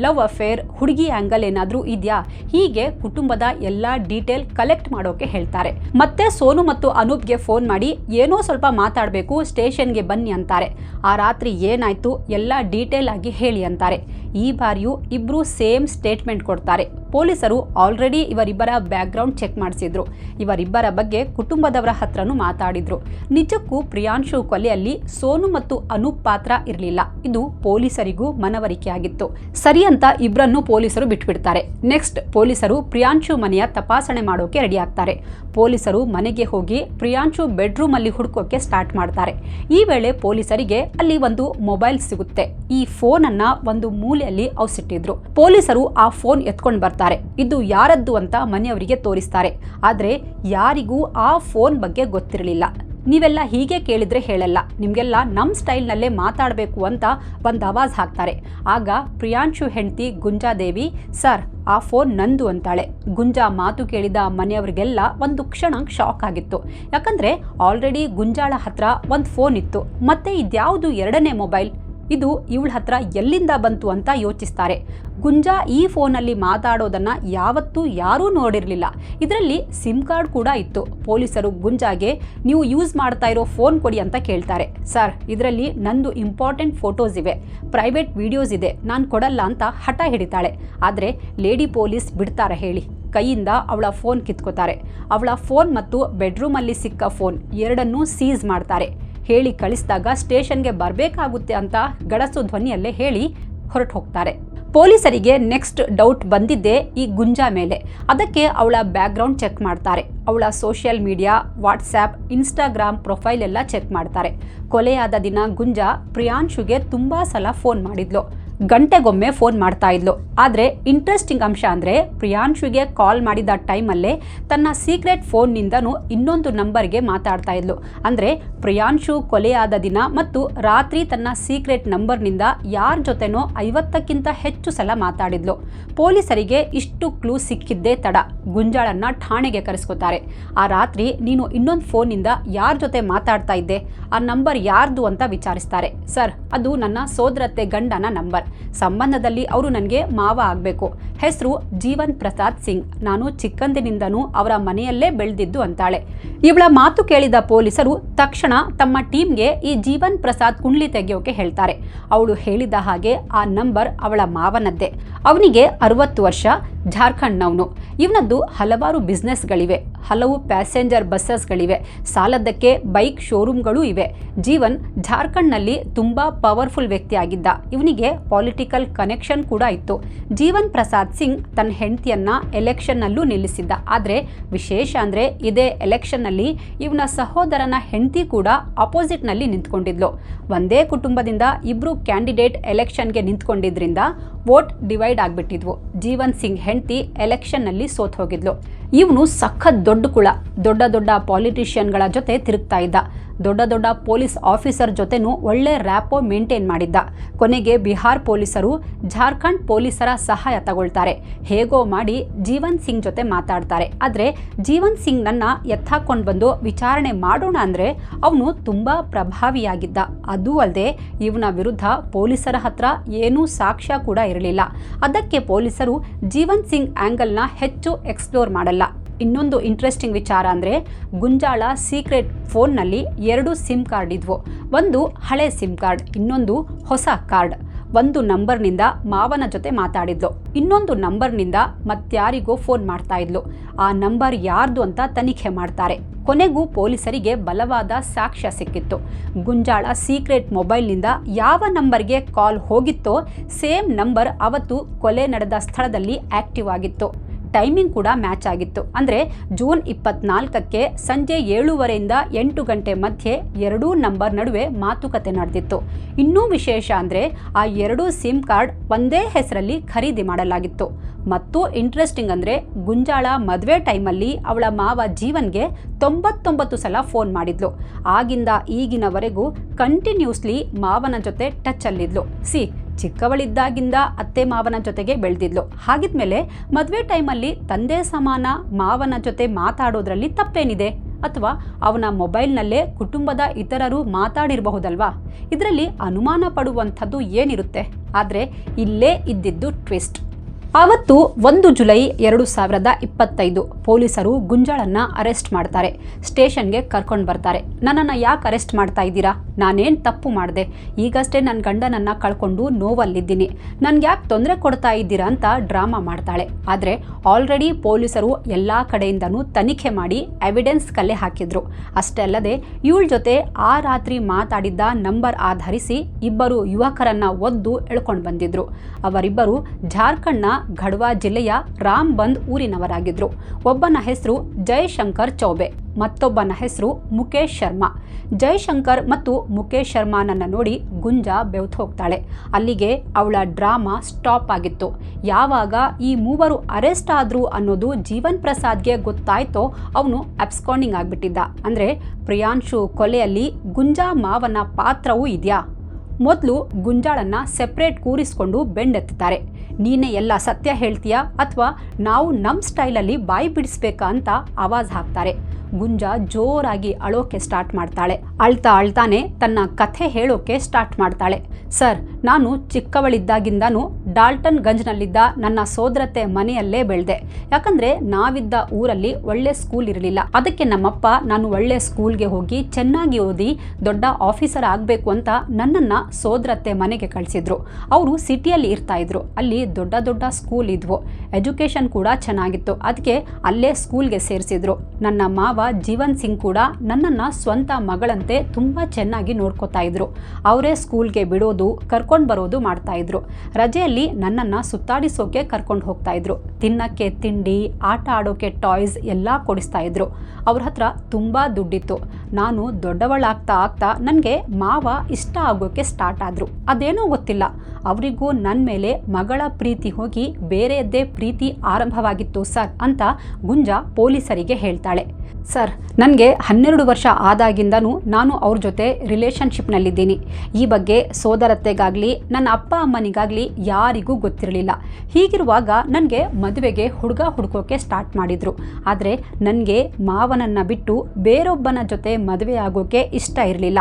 ಲವ್ ಅಫೇರ್, ಹುಡುಗಿ ಆ್ಯಂಗಲ್ ಏನಾದರೂ ಇದೆಯಾ? ಹೀಗೆ ಕುಟುಂಬದ ಎಲ್ಲ ಡೀಟೇಲ್ ಕಲೆಕ್ಟ್ ಮಾಡೋಕೆ ಹೇಳ್ತಾರೆ. ಮತ್ತೆ ಸೋನು ಮತ್ತು ಅನೂಪ್ಗೆ ಫೋನ್ ಮಾಡಿ, ಏನೋ ಸ್ವಲ್ಪ ಮಾತಾಡಬೇಕು, ಸ್ಟೇಷನ್ಗೆ ಬನ್ನಿ ಅಂತಾರೆ. ಆ ರಾತ್ರಿ ಏನಾಯ್ತು ಎಲ್ಲ ಡೀಟೇಲ್ ಆಗಿ ಹೇಳಿ ಅಂತಾರೆ. ಈ ಬಾರಿಯೂ ಇಬ್ರು ಸೇಮ್ ಸ್ಟೇಟ್ಮೆಂಟ್ ಕೊಡ್ತಾರೆ. ಪೊಲೀಸರು ಆಲ್ರೆಡಿ ಇವರಿಬ್ಬರ ಬ್ಯಾಕ್ಗ್ರೌಂಡ್ ಚೆಕ್ ಮಾಡಿಸಿದ್ರು. ಇವರಿಬ್ಬರ ಬಗ್ಗೆ ಕುಟುಂಬದವರ ಹತ್ರನೂ ಮಾತಾಡಿದ್ರು. ನಿಜಕ್ಕೂ ಪ್ರಿಯಾಂಶು ಕೊಲೆಯಲ್ಲಿ ಸೋನು ಮತ್ತು ಅನೂಪ್ ಪಾತ್ರ ಇರಲಿಲ್ಲ. ಇದು ಪೊಲೀಸರಿಗೂ ಮನವರಿಕೆ ಆಗಿತ್ತು ಸರಿ ಅಂತ ಇಬ್ಬರನ್ನು ಪೊಲೀಸರು ಬಿಟ್ಬಿಡ್ತಾರೆ. ನೆಕ್ಸ್ಟ್ ಪೊಲೀಸರು ಪ್ರಿಯಾಂಶು ಮನೆಯ ತಪಾಸಣೆ ಮಾಡೋಕೆ ರೆಡಿ ಆಗ್ತಾರೆ. ಪೊಲೀಸರು ಮನೆಗೆ ಹೋಗಿ ಪ್ರಿಯಾಂಶು ಬೆಡ್ರೂಮ್ ಅಲ್ಲಿ ಹುಡುಕೋಕೆ ಸ್ಟಾರ್ಟ್ ಮಾಡ್ತಾರೆ. ಈ ವೇಳೆ ಪೊಲೀಸರಿಗೆ ಅಲ್ಲಿ ಒಂದು ಮೊಬೈಲ್ ಸಿಗುತ್ತೆ. ಈ ಫೋನ್ ಅನ್ನ ಒಂದು ಮೂಲೆಯಲ್ಲಿ ಔಸಿಟ್ಟಿದ್ರು ಪೊಲೀಸರು ಆ ಫೋನ್ ಎತ್ಕೊಂಡು ಬರ್ತಾರೆ. ಇದು ಯಾರದ್ದು ಅಂತ ಮನೆಯವರಿಗೆ ತೋರಿಸ್ತಾರೆ. ಆದ್ರೆ ಯಾರಿಗೂ ಆ ಫೋನ್ ಬಗ್ಗೆ ಗೊತ್ತಿರಲಿಲ್ಲ. ನೀವೆಲ್ಲ ಹೀಗೆ ಕೇಳಿದ್ರೆ ಹೇಳಲ್ಲ. ನಿಮಗೆಲ್ಲ ನಮ್ಮ ಸ್ಟೈಲ್ನಲ್ಲೇ ಮಾತಾಡಬೇಕು ಅಂತ ಒಂದು ಆವಾಜ್ ಹಾಕ್ತಾರೆ. ಆಗ ಪ್ರಿಯಾಂಶು ಹೆಂಡತಿ ಗುಂಜಾದೇವಿ ಸರ್, ಆ ಫೋನ್ ನಂದು ಅಂತಾಳೆ. ಗುಂಜಾ ಮಾತು ಕೇಳಿದ ಮನೆಯವರಿಗೆಲ್ಲ ಒಂದು ಕ್ಷಣ ಶಾಕ್ ಆಗಿತ್ತು. ಯಾಕಂದ್ರೆ ಆಲ್ರೆಡಿ ಗುಂಜಾಳ ಹತ್ರ ಒಂದು ಫೋನ್ ಇತ್ತು. ಮತ್ತೆ ಇದ್ಯಾವುದು ಎರಡನೇ ಮೊಬೈಲ್? ಇದು ಇವಳ ಹತ್ರ ಎಲ್ಲಿಂದ ಬಂತು ಅಂತ ಯೋಚಿಸ್ತಾರೆ. ಗುಂಜಾ ಈ ಫೋನಲ್ಲಿ ಮಾತಾಡೋದನ್ನ ಯಾವತ್ತೂ ಯಾರೂ ನೋಡಿರಲಿಲ್ಲ. ಇದರಲ್ಲಿ ಸಿಮ್ ಕಾರ್ಡ್ ಕೂಡ ಇತ್ತು. ಪೊಲೀಸರು ಗುಂಜಾಗೆ, ನೀವು ಯೂಸ್ ಮಾಡ್ತಾ ಇರೋ ಫೋನ್ ಕೊಡಿ ಅಂತ ಕೇಳ್ತಾರೆ. ಸರ್, ಇದರಲ್ಲಿ ನಂದು ಇಂಪಾರ್ಟೆಂಟ್ ಫೋಟೋಸ್ ಇವೆ. ಪ್ರೈವೇಟ್ ವಿಡಿಯೋಸ್ ಇದೆ. ನಾನು ಕೊಡಲ್ಲ ಅಂತ ಹಠ ಹಿಡಿತಾಳೆ. ಆದರೆ ಲೇಡಿ ಪೊಲೀಸ್ ಬಿಡ್ತಾರ ಹೇಳಿ. ಕೈಯಿಂದ ಅವಳ ಫೋನ್ ಕಿತ್ಕೋತಾರೆ. ಅವಳ ಫೋನ್ ಮತ್ತು ಬೆಡ್ರೂಮಲ್ಲಿ ಸಿಕ್ಕ ಫೋನ್ ಎರಡನ್ನೂ ಸೀಸ್ ಮಾಡ್ತಾರೆ. ಹೇಳಿ ಕಳಿಸಿದಾಗ ಸ್ಟೇಷನ್ಗೆ ಬರಬೇಕಾಗುತ್ತೆ ಅಂತ ಗಡಸು ಧ್ವನಿಯಲ್ಲೇ ಹೇಳಿ ಹೊರಟು ಹೋಗ್ತಾರೆ ಪೊಲೀಸರಿಗೆ ನೆಕ್ಸ್ಟ್ ಡೌಟ್ ಬಂದಿದ್ದೇ ಈ ಗುಂಜಾ ಮೇಲೆ. ಅದಕ್ಕೆ ಅವಳ ಬ್ಯಾಕ್ಗ್ರೌಂಡ್ ಚೆಕ್ ಮಾಡ್ತಾರೆ. ಅವಳ social media WhatsApp Instagram profile ಎಲ್ಲ ಚೆಕ್ ಮಾಡ್ತಾರೆ. ಕೊಲೆಯಾದ ದಿನ ಗುಂಜಾ ಪ್ರಿಯಾಂಶುಗೆ ತುಂಬ ಸಲ ಫೋನ್ ಮಾಡಿದ್ಲು. ಗಂಟೆಗೊಮ್ಮೆ ಫೋನ್ ಮಾಡ್ತಾ ಇದ್ಲು. ಆದರೆ ಇಂಟ್ರೆಸ್ಟಿಂಗ್ ಅಂಶ ಅಂದರೆ ಪ್ರಿಯಾಂಶುಗೆ ಕಾಲ್ ಮಾಡಿದ ಟೈಮಲ್ಲೇ ತನ್ನ ಸೀಕ್ರೆಟ್ ಫೋನ್ನಿಂದನೂ ಇನ್ನೊಂದು ನಂಬರ್ಗೆ ಮಾತಾಡ್ತಾ ಇದ್ಲು. ಅಂದರೆ ಪ್ರಿಯಾಂಶು ಕೊಲೆಯಾದ ದಿನ ಮತ್ತು ರಾತ್ರಿ ತನ್ನ ಸೀಕ್ರೆಟ್ ನಂಬರ್ನಿಂದ ಯಾರ ಜೊತೆನೋ ಐವತ್ತಕ್ಕಿಂತ ಹೆಚ್ಚು ಸಲ ಮಾತಾಡಿದ್ಲು. ಪೊಲೀಸರಿಗೆ ಇಷ್ಟು ಕ್ಲೂ ಸಿಕ್ಕಿದ್ದೇ ತಡ. ಗುಂಜಾಳನ್ನ ಠಾಣೆಗೆ ಕರೆಸ್ಕೊತಾರೆ. ಆ ರಾತ್ರಿ ನೀನು ಇನ್ನೊಂದು ಫೋನ್ನಿಂದ ಯಾರ ಜೊತೆ ಮಾತಾಡ್ತಾ ಇದ್ದೆ? ಆ ನಂಬರ್ ಯಾರ್ದು ಅಂತ ವಿಚಾರಿಸ್ತಾರೆ. ಸರ್, ಅದು ನನ್ನ ಸೋದರತ್ತೆ ಗಂಡನ ನಂಬರ್ ಸಂಬಂಧದಲ್ಲಿ ಅವರು ನನಗೆ ಮಾವ ಆಗಬೇಕು. ಹೆಸರು ಜೀವನ್ ಪ್ರಸಾದ್ ಸಿಂಗ್. ನಾನು ಚಿಕ್ಕಂದಿನಿಂದನೂ ಅವರ ಮನೆಯಲ್ಲೇ ಬೆಳೆದಿದ್ದು ಅಂತಾಳೆ. ಇವಳ ಮಾತು ಕೇಳಿದ ಪೊಲೀಸರು ತಕ್ಷಣ ತಮ್ಮ ಟೀಮ್ಗೆ ಈ ಜೀವನ್ ಪ್ರಸಾದ್ ಕುಂಡ್ಲಿ ತೆಗೆಯೋಕೆ ಹೇಳ್ತಾರೆ. ಅವಳು ಹೇಳಿದ ಹಾಗೆ ಆ ನಂಬರ್ ಅವಳ ಮಾವನದ್ದೇ. ಅವನಿಗೆ ಅರವತ್ತು ವರ್ಷ ಜಾರ್ಖಂಡ್ನವನು. ಇವನದ್ದು ಹಲವಾರು ಬಿಸ್ನೆಸ್ಗಳಿವೆ. ಹಲವು ಪ್ಯಾಸೆಂಜರ್ ಬಸ್ಸಸ್ಗಳಿವೆ. ಸಾಲದ್ದಕ್ಕೆ ಬೈಕ್ ಶೋರೂಮ್ಗಳೂ ಇವೆ. ಜೀವನ್ ಜಾರ್ಖಂಡ್ನಲ್ಲಿ ತುಂಬ ಪವರ್ಫುಲ್ ವ್ಯಕ್ತಿಯಾಗಿದ್ದ. ಇವನಿಗೆ ಪಾಲಿಟಿಕಲ್ ಕನೆಕ್ಷನ್ ಕೂಡ ಇತ್ತು. ಜೀವನ್ ಪ್ರಸಾದ್ ಸಿಂಗ್ ತನ್ನ ಹೆಂಡತಿಯನ್ನ ಎಲೆಕ್ಷನ್ನಲ್ಲೂ ನಿಲ್ಲಿಸಿದ್ದ. ಆದರೆ ವಿಶೇಷ ಅಂದರೆ ಇದೇ ಎಲೆಕ್ಷನ್ನಲ್ಲಿ ಇವನ ಸಹೋದರನ ಹೆಂಡತಿ ಕೂಡ ಅಪೋಸಿಟ್ನಲ್ಲಿ ನಿಂತ್ಕೊಂಡಿದ್ಲು. ಒಂದೇ ಕುಟುಂಬದಿಂದ ಇಬ್ಬರು ಕ್ಯಾಂಡಿಡೇಟ್ ಎಲೆಕ್ಷನ್ಗೆ ನಿಂತ್ಕೊಂಡಿದ್ದರಿಂದ ವೋಟ್ ಡಿವೈಡ್ ಆಗಿಬಿಟ್ಟಿದ್ವು. ಜೀವನ್ ಸಿಂಗ್ ಹೆಂಡತಿ ಎಲೆಕ್ಷನ್ನಲ್ಲಿ ಸೋತ್ ಹೋಗಿದ್ಲು ಇವನು ಸಖತ್ ದೊಡ್ಡ ಕುಳ, ದೊಡ್ಡ ದೊಡ್ಡ ಪಾಲಿಟಿಷಿಯನ್ಗಳ ಜೊತೆ ತಿರುಗ್ತಾ ಇದ್ದ. ದೊಡ್ಡ ದೊಡ್ಡ ಪೊಲೀಸ್ ಆಫೀಸರ್ ಜೊತೆನೂ ಒಳ್ಳೆ ರ್ಯಾಪೋ ಮೇಂಟೈನ್ ಮಾಡಿದ್ದ. ಕೊನೆಗೆ ಬಿಹಾರ್ ಪೊಲೀಸರು ಜಾರ್ಖಂಡ್ ಪೊಲೀಸರ ಸಹಾಯ ತಗೊಳ್ತಾರೆ. ಹೇಗೋ ಮಾಡಿ ಜೀವನ್ ಸಿಂಗ್ ಜೊತೆ ಮಾತಾಡ್ತಾರೆ. ಆದರೆ ಜೀವನ್ ಸಿಂಗ್ ನನ್ನ ಎತ್ತಾಕೊಂಡು ಬಂದು ವಿಚಾರಣೆ ಮಾಡೋಣ ಅಂದರೆ ಅವನು ತುಂಬ ಪ್ರಭಾವಿಯಾಗಿದ್ದ. ಅದೂ ಅಲ್ಲದೆ ಇವನ ವಿರುದ್ಧ ಪೊಲೀಸರ ಹತ್ರ ಏನೂ ಸಾಕ್ಷ್ಯ ಕೂಡ ಇರಲಿಲ್ಲ. ಅದಕ್ಕೆ ಪೊಲೀಸರು ಜೀವನ್ ಸಿಂಗ್ ಆ್ಯಂಗಲ್ನ ಹೆಚ್ಚು ಎಕ್ಸ್ಪ್ಲೋರ್ ಮಾಡಲ್ಲ. ಇನ್ನೊಂದು ಇಂಟ್ರೆಸ್ಟಿಂಗ್ ವಿಚಾರ ಅಂದರೆ ಗುಂಜಾಳ ಸೀಕ್ರೆಟ್ ಫೋನ್ನಲ್ಲಿ ಎರಡು ಸಿಮ್ ಕಾರ್ಡ್ ಇದ್ವು. ಒಂದು ಹಳೆ ಸಿಮ್ ಕಾರ್ಡ್ ಇನ್ನೊಂದು ಹೊಸ ಕಾರ್ಡ್ ಒಂದು ನಂಬರ್ನಿಂದ ಮಾವನ ಜೊತೆ ಮಾತಾಡಿದ್ಲು. ಇನ್ನೊಂದು ನಂಬರ್ನಿಂದ ಮತ್ತಾರಿಗೋ ಫೋನ್ ಮಾಡ್ತಾ ಇದ್ಲು. ಆ ನಂಬರ್ ಯಾರ್ದು ಅಂತ ತನಿಖೆ ಮಾಡ್ತಾರೆ. ಕೊನೆಗೂ ಪೊಲೀಸರಿಗೆ ಬಲವಾದ ಸಾಕ್ಷ್ಯ ಸಿಕ್ಕಿತ್ತು. ಗುಂಜಾಳ ಸೀಕ್ರೆಟ್ ಮೊಬೈಲ್ನಿಂದ ಯಾವ ನಂಬರ್ಗೆ ಕಾಲ್ ಹೋಗಿತ್ತೋ ಸೇಮ್ ನಂಬರ್ ಅವತ್ತು ಕೊಲೆ ನಡೆದ ಸ್ಥಳದಲ್ಲಿ ಆಕ್ಟಿವ್ ಆಗಿತ್ತು. ಟೈಮಿಂಗ್ ಕೂಡ ಮ್ಯಾಚ್ ಆಗಿತ್ತು. ಅಂದರೆ ಜೂನ್ ಇಪ್ಪತ್ನಾಲ್ಕಕ್ಕೆ ಸಂಜೆ ಏಳುವರೆಯಿಂದ ಎಂಟು ಗಂಟೆ ಮಧ್ಯೆ ಎರಡೂ ನಂಬರ್ ನಡುವೆ ಮಾತುಕತೆ ನಡೆದಿತ್ತು. ಇನ್ನೂ ವಿಶೇಷ ಅಂದರೆ ಆ ಎರಡೂ ಸಿಮ್ ಕಾರ್ಡ್ ಒಂದೇ ಹೆಸರಲ್ಲಿ ಖರೀದಿ ಮಾಡಲಾಗಿತ್ತು. ಮತ್ತು ಇಂಟ್ರೆಸ್ಟಿಂಗ್ ಅಂದರೆ ಗುಂಜಾಳ ಮದುವೆ ಟೈಮಲ್ಲಿ ಅವಳ ಮಾವ ಜೀವನ್ಗೆ ತೊಂಬತ್ತೊಂಬತ್ತು ಸಲ ಫೋನ್ ಮಾಡಿದ್ಲು. ಆಗಿಂದ ಈಗಿನವರೆಗೂ ಕಂಟಿನ್ಯೂಸ್ಲಿ ಮಾವನ ಜೊತೆ ಟಚ್ ಅಲ್ಲಿದ್ಲು. ಸಿ ಚಿಕ್ಕವಳಿದ್ದಾಗಿಂದ ಅತ್ತೆ ಮಾವನ ಜೊತೆಗೆ ಬೆಳೆದಿದ್ಲು. ಹಾಗಿದ್ಮೇಲೆ ಮದುವೆ ಟೈಮಲ್ಲಿ ತಂದೆ ಸಮಾನ ಮಾವನ ಜೊತೆ ಮಾತಾಡೋದ್ರಲ್ಲಿ ತಪ್ಪೇನಿದೆ? ಅಥವಾ ಅವನ ಮೊಬೈಲ್ನಲ್ಲೇ ಕುಟುಂಬದ ಇತರರು ಮಾತಾಡಿರಬಹುದಲ್ವಾ? ಇದರಲ್ಲಿ ಅನುಮಾನ ಪಡುವಂಥದ್ದು ಏನಿರುತ್ತೆ? ಆದರೆ ಇಲ್ಲೇ ಇದ್ದಿದ್ದು ಟ್ವಿಸ್ಟ್. ಆವತ್ತು ಒಂದು ಜುಲೈ ಎರಡು ಸಾವಿರದ ಇಪ್ಪತ್ತೈದು ಪೊಲೀಸರು ಗುಂಜಾಳನ್ನ ಅರೆಸ್ಟ್ ಮಾಡ್ತಾರೆ. ಸ್ಟೇಷನ್ಗೆ ಕರ್ಕೊಂಡು ಬರ್ತಾರೆ. ನನ್ನನ್ನು ಯಾಕೆ ಅರೆಸ್ಟ್ ಮಾಡ್ತಾ ಇದ್ದೀರಾ? ನಾನೇನು ತಪ್ಪು ಮಾಡಿದೆ? ಈಗಷ್ಟೇ ನನ್ನ ಗಂಡನನ್ನು ಕಳ್ಕೊಂಡು ನೋವಲ್ಲಿದ್ದೀನಿ. ನನ್ಗೆ ಯಾಕೆ ತೊಂದರೆ ಕೊಡ್ತಾ ಇದ್ದೀರಾ ಅಂತ ಡ್ರಾಮಾ ಮಾಡ್ತಾಳೆ. ಆದರೆ ಆಲ್ರೆಡಿ ಪೊಲೀಸರು ಎಲ್ಲ ಕಡೆಯಿಂದನೂ ತನಿಖೆ ಮಾಡಿ ಎವಿಡೆನ್ಸ್ ಕಲೆ ಹಾಕಿದ್ರು. ಅಷ್ಟೇ ಅಲ್ಲದೆ ಇವಳ ಜೊತೆ ಆ ರಾತ್ರಿ ಮಾತಾಡಿದ್ದ ನಂಬರ್ ಆಧರಿಸಿ ಇಬ್ಬರು ಯುವಕರನ್ನ ಒದ್ದು ಎಳ್ಕೊಂಡು ಬಂದಿದ್ರು. ಅವರಿಬ್ಬರು ಜಾರ್ಖಂಡ್ನ ಗಢವಾ ಜಿಲ್ಲೆಯ ರಾಮ್ಬಂದ್ ಊರಿನವರಾಗಿದ್ರು. ಒಬ್ಬನ ಹೆಸರು ಜಯಶಂಕರ್ ಚೌಬೆ, ಮತ್ತೊಬ್ಬನ ಹೆಸರು ಮುಕೇಶ್ ಶರ್ಮಾ. ಜಯಶಂಕರ್ ಮತ್ತು ಮುಕೇಶ್ ಶರ್ಮಾನನ್ನ ನೋಡಿ ಗುಂಜಾ ಬೆವ್ತು ಹೋಗ್ತಾಳೆ. ಅಲ್ಲಿಗೆ ಅವಳ ಡ್ರಾಮಾ ಸ್ಟಾಪ್ ಆಗಿತ್ತು. ಯಾವಾಗ ಈ ಮೂವರು ಅರೆಸ್ಟ್ ಆದ್ರು ಅನ್ನೋದು ಜೀವನ್ ಪ್ರಸಾದ್ಗೆ ಗೊತ್ತಾಯ್ತೋ ಅವನು ಅಬ್ಸ್ಕಾಂಡಿಂಗ್ ಆಗಿಬಿಟ್ಟಿದ್ದ. ಅಂದರೆ ಪ್ರಿಯಾಂಶು ಕೊಲೆಯಲ್ಲಿ ಗುಂಜಾ ಮಾವನ ಪಾತ್ರವೂ ಇದೆಯಾ? ಮೊದಲು ಗುಂಜಾಳನ್ನ ಸೆಪ್ರೇಟ್ ಕೂರಿಸ್ಕೊಂಡು ಬೆಂಡೆತ್ತುತ್ತಾರೆ ನೀನೇ ಎಲ್ಲ ಸತ್ಯ ಹೇಳ್ತೀಯಾ ಅಥವಾ ನಾವು ನಮ್ಮ ಸ್ಟೈಲಲ್ಲಿ ಬಾಯಿ ಬಿಡಿಸ್ಬೇಕಾ ಅಂತ ಆವಾಜ್ ಹಾಕ್ತಾರೆ. ಗುಂಜಾ ಜೋರಾಗಿ ಅಳೋಕೆ ಸ್ಟಾರ್ಟ್ ಮಾಡ್ತಾಳೆ. ಅಳ್ತಾ ಅಳ್ತಾನೆ ತನ್ನ ಕಥೆ ಹೇಳೋಕೆ ಸ್ಟಾರ್ಟ್ ಮಾಡ್ತಾಳೆ. ಸರ್, ನಾನು ಚಿಕ್ಕವಳಿದ್ದಾಗಿಂದನೂ ಡಾಲ್ಟನ್ ಗಂಜ್ನಲ್ಲಿದ್ದ ನನ್ನ ಸೋದರತೆ ಮನೆಯಲ್ಲೇ ಬೆಳೆದೆ. ಯಾಕಂದ್ರೆ ನಾವಿದ್ದ ಊರಲ್ಲಿ ಒಳ್ಳೆ ಸ್ಕೂಲ್ ಇರಲಿಲ್ಲ. ಅದಕ್ಕೆ ನಮ್ಮಪ್ಪ ನಾನು ಒಳ್ಳೆ ಸ್ಕೂಲ್ಗೆ ಹೋಗಿ ಚೆನ್ನಾಗಿ ಓದಿ ದೊಡ್ಡ ಆಫೀಸರ್ ಆಗಬೇಕು ಅಂತ ನನ್ನನ್ನ ಸೋದರತ್ತೆ ಮನೆಗೆ ಕಳಿಸಿದ್ರು. ಅವರು ಸಿಟಿಯಲ್ಲಿ ಇರ್ತಾ ಇದ್ರು. ಅಲ್ಲಿ ದೊಡ್ಡ ದೊಡ್ಡ ಸ್ಕೂಲ್ ಇದ್ವು. ಎಜುಕೇಷನ್ ಕೂಡ ಚೆನ್ನಾಗಿತ್ತು. ಅದಕ್ಕೆ ಅಲ್ಲೇ ಸ್ಕೂಲ್ಗೆ ಸೇರಿಸಿದ್ರು. ನನ್ನ ಮಾವ ಜೀವನ್ ಸಿಂಗ್ ಕೂಡ ನನ್ನನ್ನು ಸ್ವಂತ ಮಗಳಂತೆ ತುಂಬ ಚೆನ್ನಾಗಿ ನೋಡ್ಕೋತಾ ಇದ್ರು. ಅವರೇ ಸ್ಕೂಲ್ಗೆ ಬಿಡೋದು, ಕರ್ಕೊಂಡು ಬರೋದು ಮಾಡ್ತಾ ಇದ್ರು. ರಜೆಯಲ್ಲಿ ನನ್ನನ್ನು ಸುತ್ತಾಡಿಸೋಕೆ ಕರ್ಕೊಂಡು ಹೋಗ್ತಾ ಇದ್ರು. ತಿನ್ನಕ್ಕೆ ತಿಂಡಿ, ಆಟ ಆಡೋಕೆ ಟಾಯ್ಸ್ ಎಲ್ಲ ಕೊಡಿಸ್ತಾ ಇದ್ರು. ಅವ್ರ ಹತ್ರ ತುಂಬ ದುಡ್ಡಿತ್ತು. ನಾನು ದೊಡ್ಡವಳಾಗ್ತಾ ಆಗ್ತಾ ನನಗೆ ಮಾವ ಇಷ್ಟ ಆಗೋಕ್ಕೆ ಸ್ಟಾರ್ಟ್ ಆದರು. ಅದೇನೋ ಗೊತ್ತಿಲ್ಲ. ಅವರಿಗೂ ನನ್ನ ಮೇಲೆ ಮಗಳ ಪ್ರೀತಿ ಹೋಗಿ ಬೇರೆಯದ್ದೇ ಪ್ರೀತಿ ಆರಂಭವಾಗಿತ್ತು ಸರ್ ಅಂತ ಗುಂಜಾ ಪೊಲೀಸರಿಗೆ ಹೇಳ್ತಾಳೆ. ಸರ್, ನನಗೆ ಹನ್ನೆರಡು ವರ್ಷ ಆದಾಗಿಂದನೂ ನಾನು ಅವ್ರ ಜೊತೆ ರಿಲೇಷನ್ಶಿಪ್ನಲ್ಲಿದ್ದೀನಿ. ಈ ಬಗ್ಗೆ ಸೋದರತ್ತೆಗಾಗಲಿ, ನನ್ನ ಅಪ್ಪ ಅಮ್ಮನಿಗಾಗಲಿ ಯಾರಿಗೂ ಗೊತ್ತಿರಲಿಲ್ಲ. ಹೀಗಿರುವಾಗ ನನಗೆ ಮದುವೆಗೆ ಹುಡುಗ ಹುಡುಕೋಕೆ ಸ್ಟಾರ್ಟ್ ಮಾಡಿದರು. ಆದರೆ ನನಗೆ ಮಾವನನ್ನು ಬಿಟ್ಟು ಬೇರೊಬ್ಬನ ಜೊತೆ ಮದುವೆ ಆಗೋಕೆ ಇಷ್ಟ ಇರಲಿಲ್ಲ.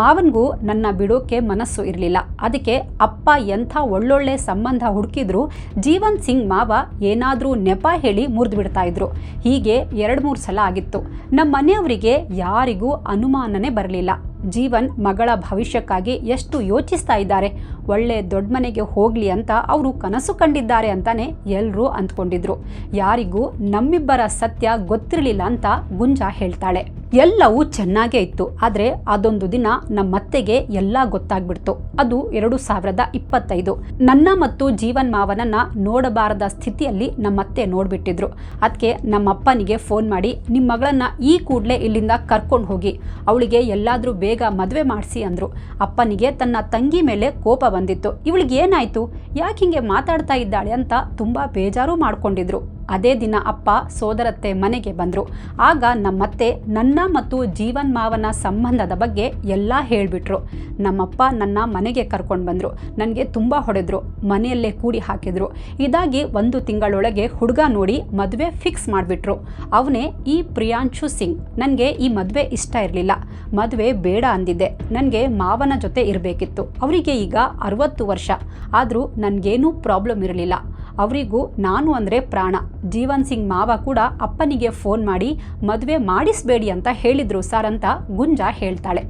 ಮಾವನಿಗೂ ನನ್ನ ಬಿಡೋಕೆ ಮನಸ್ಸು ಇರಲಿಲ್ಲ. ಅದಕ್ಕೆ ಅಪ್ಪ ಎಂಥ ಒಳ್ಳೊಳ್ಳೆ ಸಂಬಂಧ ಹುಡುಕಿದ್ರು, ಜೀವನ್ ಸಿಂಗ್ ಮಾವ ಏನಾದರೂ ನೆಪ ಹೇಳಿ ಮುರಿದು ಬಿಡ್ತಾ ಇದ್ರು. ಹೀಗೆ ಎರಡು ಮೂರು ಸಲ ಆಗಿತ್ತು. ನಮ್ಮ ಮನೆಯವರಿಗೆ ಯಾರಿಗೂ ಅನುಮಾನನೇ ಬರಲಿಲ್ಲ. ಜೀವನ್ ಮಗಳ ಭವಿಷ್ಯಕ್ಕಾಗಿ ಎಷ್ಟು ಯೋಚಿಸ್ತಾ ಇದ್ದಾರೆ. ಒಳ್ಳೆ ದೊಡ್ಡ ಮನೆಗೆ ಹೋಗಲಿ ಅಂತ ಅವರು ಕನಸು ಕಂಡಿದ್ದಾರೆ ಅಂತಾನೆ ಎಲ್ಲರೂ ಅಂದ್ಕೊಂಡಿದ್ರು. ಯಾರಿಗೂ ನಮ್ಮಿಬ್ಬರ ಸತ್ಯ ಗೊತ್ತಿರಲಿಲ್ಲ ಅಂತ ಗುಂಜಾ ಹೇಳ್ತಾಳೆ. ಎಲ್ಲವೂ ಚೆನ್ನಾಗೇ ಇತ್ತು. ಆದರೆ ಅದೊಂದು ದಿನ ನಮ್ಮತ್ತೆಗೆ ಎಲ್ಲ ಗೊತ್ತಾಗ್ಬಿಡ್ತು. ಅದು ಎರಡು ಸಾವಿರದ ಇಪ್ಪತ್ತೈದು. ನನ್ನ ಮತ್ತು ಜೀವನ್ ಮಾವನನ್ನ ನೋಡಬಾರದ ಸ್ಥಿತಿಯಲ್ಲಿ ನಮ್ಮತ್ತೆ ನೋಡ್ಬಿಟ್ಟಿದ್ರು. ಅದಕ್ಕೆ ನಮ್ಮಪ್ಪನಿಗೆ ಫೋನ್ ಮಾಡಿ ನಿಮ್ಮ ಮಗಳನ್ನ ಈ ಕೂಡಲೇ ಇಲ್ಲಿಂದ ಕರ್ಕೊಂಡು ಹೋಗಿ. ಅವಳಿಗೆ ಎಲ್ಲಾದರೂ ಬೇಗ ಮದುವೆ ಮಾಡಿಸಿ ಅಂದರು. ಅಪ್ಪನಿಗೆ ತನ್ನ ತಂಗಿ ಮೇಲೆ ಕೋಪ ಬಂದಿತ್ತು. ಇವಳಿಗೆ ಏನಾಯಿತು? ಯಾಕೆ ಹಿಂಗೆ ಮಾತಾಡ್ತಾ ಇದ್ದಾಳೆ? ಅಂತ ತುಂಬ ಬೇಜಾರು ಮಾಡ್ಕೊಂಡಿದ್ರು. ಅದೇ ದಿನ ಅಪ್ಪ ಸೋದರತ್ತೆ ಮನೆಗೆ ಬಂದರು. ಆಗ ನಮ್ಮತ್ತೆ ನನ್ನ ಮತ್ತು ಜೀವನ್ ಮಾವನ ಸಂಬಂಧದ ಬಗ್ಗೆ ಎಲ್ಲ ಹೇಳಿಬಿಟ್ರು. ನಮ್ಮಪ್ಪ ನನ್ನ ಮನೆಗೆ ಕರ್ಕೊಂಡು ಬಂದರು. ನನಗೆ ತುಂಬ ಹೊಡೆದ್ರು. ಮನೆಯಲ್ಲೇ ಕೂಡಿ ಹಾಕಿದ್ರು. ಇದಾಗಿ ಒಂದು ತಿಂಗಳೊಳಗೆ ಹುಡುಗ ನೋಡಿ ಮದುವೆ ಫಿಕ್ಸ್ ಮಾಡಿಬಿಟ್ರು. ಅವನೇ, ಈ ಪ್ರಿಯಾಂಶು ಸಿಂಗ್, ನನಗೆ ಈ ಮದುವೆ ಇಷ್ಟ ಇರಲಿಲ್ಲ. ಮದುವೆ ಬೇಡ ಅಂದಿದ್ದೆ. ನನಗೆ ಮಾವನ ಜೊತೆ ಇರಬೇಕಿತ್ತು. ಅವರಿಗೆ ಈಗ ಅರವತ್ತು ವರ್ಷ. ಆದರೂ ನನಗೇನೂ ಪ್ರಾಬ್ಲಮ್ ಇರಲಿಲ್ಲ. ಅವರಿಗೂ ನಾನು ಅಂದರೆ ಪ್ರಾಣ. ಜೀವನ್ ಸಿಂಗ್ ಮಾವ ಕೂಡ ಅಪ್ಪನಿಗೆ ಫೋನ್ ಮಾಡಿ, ಮದುವೆ ಮಾಡಿಸಬೇಡಿ ಅಂತ ಹೇಳಿದ್ರು ಸರ್ ಅಂತ ಗುಂಜಾ ಹೇಳ್ತಾಳೆ.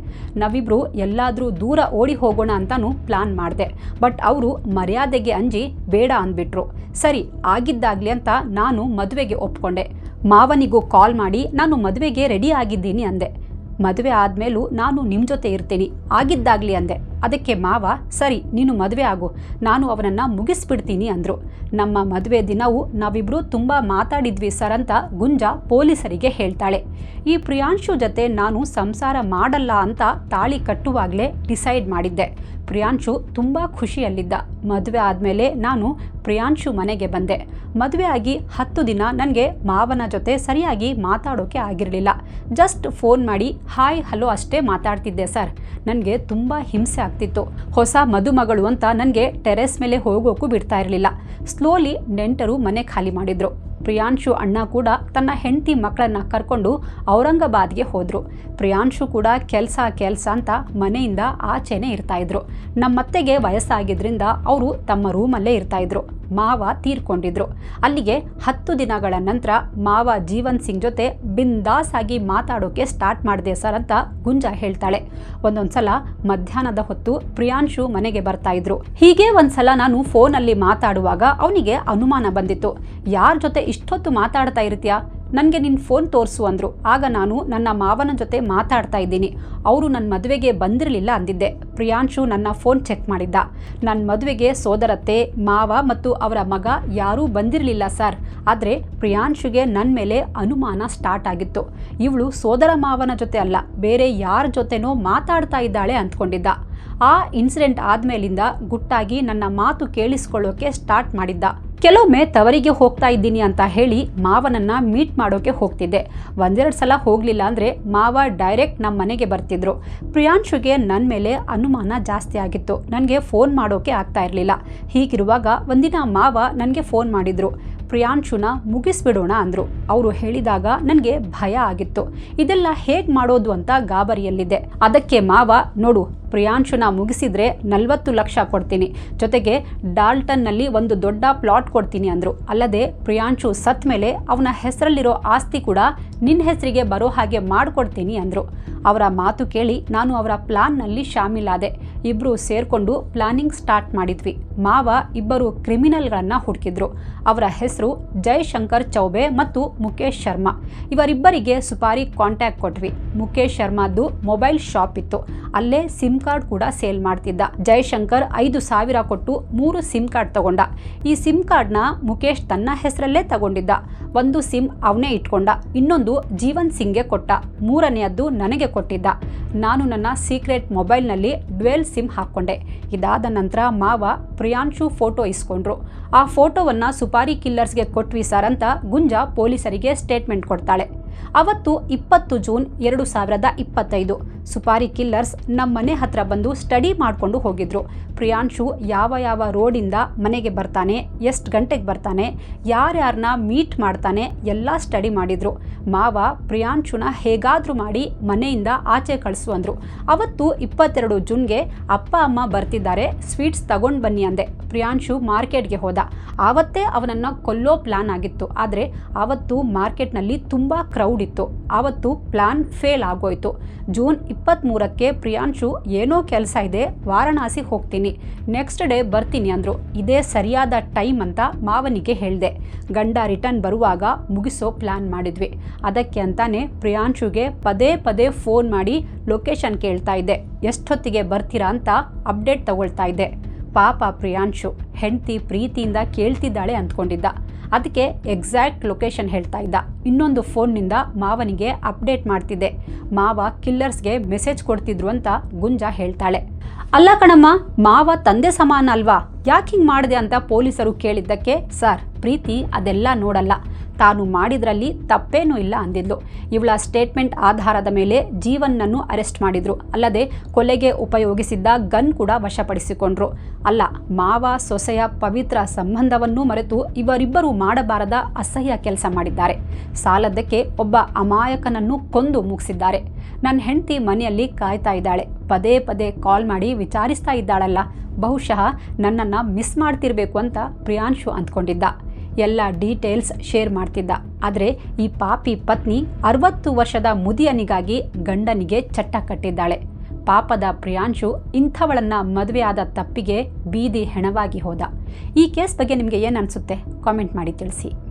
ನಾವಿಬ್ಬರು ಎಲ್ಲಾದರೂ ದೂರ ಓಡಿ ಹೋಗೋಣ ಅಂತಲೂ ಪ್ಲಾನ್ ಮಾಡಿದೆ. ಬಟ್ ಅವರು ಮರ್ಯಾದೆಗೆ ಅಂಜಿ ಬೇಡ ಅಂದ್ಬಿಟ್ರು. ಸರಿ, ಆಗಿದ್ದಾಗಲಿ ಅಂತ ನಾನು ಮದುವೆಗೆ ಒಪ್ಕೊಂಡೆ. ಮಾವನಿಗೂ ಕಾಲ್ ಮಾಡಿ, ನಾನು ಮದುವೆಗೆ ರೆಡಿ ಆಗಿದ್ದೀನಿ ಅಂದೆ. ಮದುವೆ ಆದಮೇಲೂ ನಾನು ನಿಮ್ಮ ಜೊತೆ ಇರ್ತೀನಿ. ಆಗಿದ್ದಾಗಲಿ ಅಂದೆ. ಅದಕ್ಕೆ ಮಾವ, ಸರಿ, ನೀನು ಮದುವೆ ಆಗು. ನಾನು ಅವನನ್ನು ಮುಗಿಸ್ಬಿಡ್ತೀನಿ ಅಂದರು. ನಮ್ಮ ಮದುವೆ ದಿನವೂ ನಾವಿಬ್ಬರು ತುಂಬ ಮಾತಾಡಿದ್ವಿ ಸರ್ ಅಂತ ಗುಂಜಾ ಪೊಲೀಸರಿಗೆ ಹೇಳ್ತಾಳೆ. ಈ ಪ್ರಿಯಾಂಶು ಜೊತೆ ನಾನು ಸಂಸಾರ ಮಾಡಲ್ಲ ಅಂತ ತಾಳಿ ಕಟ್ಟುವಾಗಲೇ ಡಿಸೈಡ್ ಮಾಡಿದ್ದೆ. ಪ್ರಿಯಾಂಶು ತುಂಬ ಖುಷಿಯಲ್ಲಿದ್ದ. ಮದುವೆ ಆದಮೇಲೆ ನಾನು ಪ್ರಿಯಾಂಶು ಮನೆಗೆ ಬಂದೆ. ಮದುವೆ ಆಗಿ ಹತ್ತು ದಿನ ನನಗೆ ಮಾವನ ಜೊತೆ ಸರಿಯಾಗಿ ಮಾತಾಡೋಕೆ ಆಗಿರಲಿಲ್ಲ. ಜಸ್ಟ್ ಫೋನ್ ಮಾಡಿ, ಹಾಯ್, ಹಲೋ ಅಷ್ಟೇ ಮಾತಾಡ್ತಿದ್ದೆ ಸರ್. ನನಗೆ ತುಂಬ ಹಿಂಸೆ ಆಗ್ತಿತ್ತು. ಹೊಸ ಮದುಮಗಳು ಅಂತ ನನಗೆ ಟೆರೆಸ್ ಮೇಲೆ ಹೋಗೋಕ್ಕೂ ಬಿಡ್ತಾ ಇರಲಿಲ್ಲ. ಸ್ಲೋಲಿ ನೆಂಟರು ಮನೆ ಖಾಲಿ ಮಾಡಿದ್ರು. ಪ್ರಿಯಾಂಶು ಅಣ್ಣ ಕೂಡ ತನ್ನ ಹೆಂಡತಿ ಮಕ್ಕಳನ್ನ ಕರ್ಕೊಂಡು ಔರಂಗಾಬಾದ್ಗೆ ಹೋದರು. ಪ್ರಿಯಾಂಶು ಕೂಡ ಕೆಲಸ ಕೆಲಸ ಅಂತ ಮನೆಯಿಂದ ಆಚೆನೇ ಇರ್ತಾ ಇದ್ರು. ನಮ್ಮತ್ತೆಗೆ ವಯಸ್ಸಾಗಿದ್ರಿಂದ ಅವರು ತಮ್ಮ ರೂಮಲ್ಲೇ ಇರ್ತಾ ಇದ್ರು. ಮಾವ ತೀರ್ಕೊಂಡಿದ್ರು. ಅಲ್ಲಿಗೆ ಹತ್ತು ದಿನಗಳ ನಂತರ ಮಾವ ಜೀವನ್ ಸಿಂಗ್ ಜೊತೆ ಬಿಂದಾಸ್ ಆಗಿ ಮಾತಾಡೋಕೆ ಸ್ಟಾರ್ಟ್ ಮಾಡಿದೆ ಸರ್ ಅಂತ ಗುಂಜಾ ಹೇಳ್ತಾಳೆ. ಒಂದೊಂದ್ಸಲ ಮಧ್ಯಾಹ್ನದ ಹೊತ್ತು ಪ್ರಿಯಾಂಶು ಮನೆಗೆ ಬರ್ತಾ ಇದ್ರು. ಹೀಗೆ ಒಂದ್ಸಲ ನಾನು ಫೋನಲ್ಲಿ ಮಾತಾಡುವಾಗ ಅವನಿಗೆ ಅನುಮಾನ ಬಂದಿತ್ತು. ಯಾರ ಜೊತೆ ಇಷ್ಟೊತ್ತು ಮಾತಾಡ್ತಾ ಇರ್ತೀಯಾ? ನನಗೆ ನಿನ್ನ ಫೋನ್ ತೋರಿಸು ಅಂದರು. ಆಗ ನಾನು ನನ್ನ ಮಾವನ ಜೊತೆ ಮಾತಾಡ್ತಾ ಇದ್ದೀನಿ. ಅವರು ನನ್ನ ಮದುವೆಗೆ ಬಂದಿರಲಿಲ್ಲ ಅಂದಿದ್ದೆ. ಪ್ರಿಯಾಂಶು ನನ್ನ ಫೋನ್ ಚೆಕ್ ಮಾಡಿದ್ದ. ನನ್ನ ಮದುವೆಗೆ ಸೋದರತ್ತೆ, ಮಾವ ಮತ್ತು ಅವರ ಮಗ ಯಾರೂ ಬಂದಿರಲಿಲ್ಲ ಸರ್. ಆದರೆ ಪ್ರಿಯಾಂಶುಗೆ ನನ್ನ ಮೇಲೆ ಅನುಮಾನ ಸ್ಟಾರ್ಟ್ ಆಗಿತ್ತು. ಇವಳು ಸೋದರ ಮಾವನ ಜೊತೆ ಅಲ್ಲ, ಬೇರೆ ಯಾರ ಜೊತೆನೋ ಮಾತಾಡ್ತಾ ಇದ್ದಾಳೆ ಅಂದ್ಕೊಂಡಿದ್ದ. ಆ ಇನ್ಸಿಡೆಂಟ್ ಆದಮೇಲಿಂದ ಗುಟ್ಟಾಗಿ ನನ್ನ ಮಾತು ಕೇಳಿಸ್ಕೊಳ್ಳೋಕೆ ಸ್ಟಾರ್ಟ್ ಮಾಡಿದ್ದ. ಕೆಲವೊಮ್ಮೆ ತವರಿಗೆ ಹೋಗ್ತಾ ಇದ್ದೀನಿ ಅಂತ ಹೇಳಿ ಮಾವನನ್ನ ಮೀಟ್ ಮಾಡೋಕೆ ಹೋಗ್ತಿದ್ದೆ. ಒಂದೆರಡು ಸಲ ಹೋಗಲಿಲ್ಲ ಅಂದರೆ ಮಾವ ಡೈರೆಕ್ಟ್ ನಮ್ಮ ಮನೆಗೆ ಬರ್ತಿದ್ರು. ಪ್ರಿಯಾಂಶುಗೆ ನನ್ನ ಮೇಲೆ ಅನುಮಾನ ಜಾಸ್ತಿ ಆಗಿತ್ತು. ನನಗೆ ಫೋನ್ ಮಾಡೋಕೆ ಆಗ್ತಾ ಇರಲಿಲ್ಲ. ಹೀಗಿರುವಾಗ ಒಂದಿನ ಮಾವ ನನಗೆ ಫೋನ್ ಮಾಡಿದ್ರು. ಪ್ರಿಯಾಂಶುನ ಮುಗಿಸ್ಬಿಡೋಣ ಅಂದರು. ಅವರು ಹೇಳಿದಾಗ ನನಗೆ ಭಯ ಆಗಿತ್ತು. ಇದೆಲ್ಲ ಹೇಗೆ ಮಾಡೋದು ಅಂತ ಗಾಬರಿಯಲ್ಲಿದೆ ಅದಕ್ಕೆ ಮಾವ, ನೋಡು ಪ್ರಿಯಾಂಶುನ ಮುಗಿಸಿದ್ರೆ ನಲವತ್ತು ಲಕ್ಷ ಕೊಡ್ತೀನಿ. ಜೊತೆಗೆ ಡಾಲ್ಟನ್ನಲ್ಲಿ ಒಂದು ದೊಡ್ಡ ಪ್ಲಾಟ್ ಕೊಡ್ತೀನಿ ಅಂದರು. ಅಲ್ಲದೆ ಪ್ರಿಯಾಂಶು ಸತ್ ಮೇಲೆ ಅವನ ಹೆಸರಲ್ಲಿರೋ ಆಸ್ತಿ ಕೂಡ ನಿನ್ನ ಹೆಸರಿಗೆ ಬರೋ ಹಾಗೆ ಮಾಡಿಕೊಡ್ತೀನಿ ಅಂದರು. ಅವರ ಮಾತು ಕೇಳಿ ನಾನು ಅವರ ಪ್ಲಾನ್ನಲ್ಲಿ ಶಾಮೀಲಾದೆ. ಇಬ್ಬರು ಸೇರಿಕೊಂಡು ಪ್ಲಾನಿಂಗ್ ಸ್ಟಾರ್ಟ್ ಮಾಡಿದ್ವಿ. ಮಾವ ಇಬ್ಬರು ಕ್ರಿಮಿನಲ್ಗಳನ್ನು ಹುಡುಕಿದ್ರು. ಅವರ ಹೆಸರು ಜಯಶಂಕರ್ ಚೌಬೆ ಮತ್ತು ಮುಖೇಶ್ ಶರ್ಮಾ. ಇವರಿಬ್ಬರಿಗೆ ಸುಪಾರಿ ಕಾಂಟ್ಯಾಕ್ಟ್ ಕೊಟ್ವಿ. ಮುಖೇಶ್ ಶರ್ಮಾದ್ದು ಮೊಬೈಲ್ ಶಾಪ್ ಇತ್ತು. ಅಲ್ಲೇ ಸಿಮ್ ಕಾರ್ಡ್ ಕೂಡ ಸೇಲ್ ಮಾಡ್ತಿದ್ದ. ಜಯಶಂಕರ್ ಐದು ಸಾವಿರ ಕೊಟ್ಟು ಮೂರು ಸಿಮ್ ಕಾರ್ಡ್ ತಗೊಂಡ. ಈ ಸಿಮ್ ಕಾರ್ಡ್ನ ಮುಖೇಶ್ ತನ್ನ ಹೆಸರಲ್ಲೇ ತಗೊಂಡಿದ್ದ. ಒಂದು ಸಿಮ್ ಅವನೇ ಇಟ್ಕೊಂಡ. ಇನ್ನೊಂದು ಜೀವನ್ ಸಿಂಗ್ಗೆ ಕೊಟ್ಟ. ಮೂರನೆಯದ್ದು ನನಗೆ ಕೊಟ್ಟಿದ್ದ. ನಾನು ನನ್ನ ಸೀಕ್ರೆಟ್ ಮೊಬೈಲ್ನಲ್ಲಿ ಡ್ವೆಲ್ ಸಿಮ್ ಹಾಕ್ಕೊಂಡೆ. ಇದಾದ ನಂತರ ಮಾವ ಪ್ರಿಯಾಂಶು ಫೋಟೋ ಇಸ್ಕೊಂಡ್ರು. ಆ ಫೋಟೋವನ್ನು ಸುಪಾರಿ ಕಿಲ್ಲರ್ಸ್ಗೆ ಕೊಟ್ವಿ ಸರ್ ಅಂತ ಗುಂಜಾ ಪೊಲೀಸರಿಗೆ ಸ್ಟೇಟ್ಮೆಂಟ್ ಕೊಡ್ತಾಳೆ. ಅವತ್ತು ಇಪ್ಪತ್ತು ಜೂನ್ ಎರಡು ಸಾವಿರದ ಇಪ್ಪತ್ತೈದು. ಸುಪಾರಿ ಕಿಲ್ಲರ್ಸ್ ನಮ್ಮ ಮನೆ ಹತ್ರ ಬಂದು ಸ್ಟಡಿ ಮಾಡಿಕೊಂಡು ಹೋಗಿದ್ರು. ಪ್ರಿಯಾಂಶು ಯಾವ ಯಾವ ರೋಡಿಂದ ಮನೆಗೆ ಬರ್ತಾನೆ, ಎಷ್ಟು ಗಂಟೆಗೆ ಬರ್ತಾನೆ ಯಾರ್ಯಾರನ್ನ ಮೀಟ್ ಮಾಡ್ತಾನೆ ಎಲ್ಲ ಸ್ಟಡಿ ಮಾಡಿದ್ರು. ಮಾವ ಪ್ರಿಯಾಂಶುನ ಹೇಗಾದರೂ ಮಾಡಿ ಮನೆಯಿಂದ ಆಚೆ ಕಳಿಸು ಅಂದರು ಅವತ್ತು ಇಪ್ಪತ್ತೆರಡು ಜೂನ್ಗೆ ಅಪ್ಪ ಅಮ್ಮ ಬರ್ತಿದ್ದಾರೆ, ಸ್ವೀಟ್ಸ್ ತಗೊಂಡು ಬನ್ನಿ ಅಂದೆ. ಪ್ರಿಯಾಂಶು ಮಾರ್ಕೆಟ್ಗೆ ಹೋದ. ಆವತ್ತೇ ಅವನನ್ನು ಕೊಲ್ಲೋ ಪ್ಲಾನ್ ಆಗಿತ್ತು. ಆದರೆ ಆವತ್ತು ಮಾರ್ಕೆಟ್ನಲ್ಲಿ ತುಂಬ ಕ್ರೌಡ್ ಇತ್ತು ಆವತ್ತು ಪ್ಲಾನ್ ಫೇಲ್ ಆಗೋಯ್ತು. ಜೂನ್ ಇಪ್ಪತ್ತ್ಮೂರಕ್ಕೆ ಪ್ರಿಯಾಂಶು ಏನೋ ಕೆಲಸ ಇದೆ ವಾರಣಾಸಿ ಹೋಗ್ತೀನಿ. ನೆಕ್ಸ್ಟ್ ಡೇ ಬರ್ತೀನಿ ಅಂದರು. ಇದೇ ಸರಿಯಾದ ಟೈಮ್ ಅಂತ ಮಾವನಿಗೆ ಹೇಳಿದೆ. ಗಂಡ ರಿಟರ್ನ್ ಬರುವಾಗ ಮುಗಿಸೋ ಪ್ಲಾನ್ ಮಾಡಿದ್ವಿ. ಅದಕ್ಕೆ ಅಂತಾನೆ ಪ್ರಿಯಾಂಶುಗೆ ಪದೇ ಪದೇ ಫೋನ್ ಮಾಡಿ ಲೊಕೇಶನ್ ಕೇಳ್ತಾ ಇದ್ದೆ. ಎಷ್ಟೊತ್ತಿಗೆ ಬರ್ತೀರಾ ಅಂತ ಅಪ್ಡೇಟ್ ತಗೊಳ್ತಾ ಇದ್ದೆ. ಪಾಪ ಪ್ರಿಯಾಂಶು, ಹೆಂಡತಿ ಪ್ರೀತಿಯಿಂದ ಕೇಳ್ತಿದ್ದಾಳೆ ಅಂದ್ಕೊಂಡಿದ್ದ. ಅದಕ್ಕೆ ಎಕ್ಸಾಕ್ಟ್ ಲೊಕೇಶನ್ ಹೇಳ್ತಾ ಇದ್ದ. ಇನ್ನೊಂದು ಫೋನ್ನಿಂದ ಮಾವನಿಗೆ ಅಪ್ಡೇಟ್ ಮಾಡ್ತಿದ್ದೆ. ಮಾವ ಕಿಲ್ಲರ್ಸ್ಗೆ ಮೆಸೇಜ್ ಕೊಡ್ತಿದ್ರು ಅಂತ ಗುಂಜಾ ಹೇಳ್ತಾಳೆ. ಅಲ್ಲ ಕಣಮ್ಮ, ಮಾವ ತಂದೆ ಸಮಾನ ಅಲ್ವಾ? ಯಾಕೆ ಹಿಂಗೆ ಮಾಡಿದೆ ಅಂತ ಪೊಲೀಸರು ಕೇಳಿದ್ದಕ್ಕೆ, ಸರ್, ಪ್ರೀತಿ ಅದೆಲ್ಲ ನೋಡಲ್ಲ. ತಾನು ಮಾಡಿದ್ರಲ್ಲಿ ತಪ್ಪೇನೂ ಇಲ್ಲ ಅಂದಿದ್ಲು. ಇವಳ ಸ್ಟೇಟ್ಮೆಂಟ್ ಆಧಾರದ ಮೇಲೆ ಜೀವನ್ನನ್ನು ಅರೆಸ್ಟ್ ಮಾಡಿದ್ರು. ಅಲ್ಲದೆ ಕೊಲೆಗೆ ಉಪಯೋಗಿಸಿದ್ದ ಗನ್ ಕೂಡ ವಶಪಡಿಸಿಕೊಂಡ್ರು. ಅಲ್ಲ, ಮಾವ ಸೊಸೆಯ ಪವಿತ್ರ ಸಂಬಂಧವನ್ನೂ ಮರೆತು ಇವರಿಬ್ಬರು ಮಾಡಬಾರದ ಅಸಹ್ಯ ಕೆಲಸ ಮಾಡಿದ್ದಾರೆ. ಸಾಲದ್ದಕ್ಕೆ ಒಬ್ಬ ಅಮಾಯಕನನ್ನು ಕೊಂದು ಮುಗಿಸಿದ್ದಾರೆ. ನನ್ನ ಹೆಂಡತಿ ಮನೆಯಲ್ಲಿ ಕಾಯ್ತಾ ಇದ್ದಾಳೆ. ಪದೇ ಪದೇ ಕಾಲ್ ಮಾಡಿ ವಿಚಾರಿಸ್ತಾ ಇದ್ದಾಳಲ್ಲ. ಬಹುಶಃ ನನ್ನನ್ನು ಮಿಸ್ ಮಾಡ್ತಿರ್ಬೇಕು ಅಂತ ಪ್ರಿಯಾಂಶು ಅಂದ್ಕೊಂಡಿದ್ದ. ಎಲ್ಲ ಡೀಟೇಲ್ಸ್ ಶೇರ್ ಮಾಡ್ತಿದ್ದ. ಆದರೆ ಈ ಪಾಪಿ ಪತ್ನಿ ಅರವತ್ತು ವರ್ಷದ ಮುದಿಯನಿಗಾಗಿ ಗಂಡನಿಗೆ ಚಟ್ಟ ಕಟ್ಟಿದ್ದಾಳೆ. ಪಾಪದ ಪ್ರಿಯಾಂಶು ಇಂಥವಳನ್ನ ಮದುವೆಯಾದ ತಪ್ಪಿಗೆ ಬೀದಿ ಹೆಣವಾಗಿ ಹೋದ. ಈ ಕೇಸ್ ಬಗ್ಗೆ ನಿಮಗೆ ಏನು ಅನಿಸುತ್ತೆ? ಕಾಮೆಂಟ್ ಮಾಡಿ ತಿಳಿಸಿ.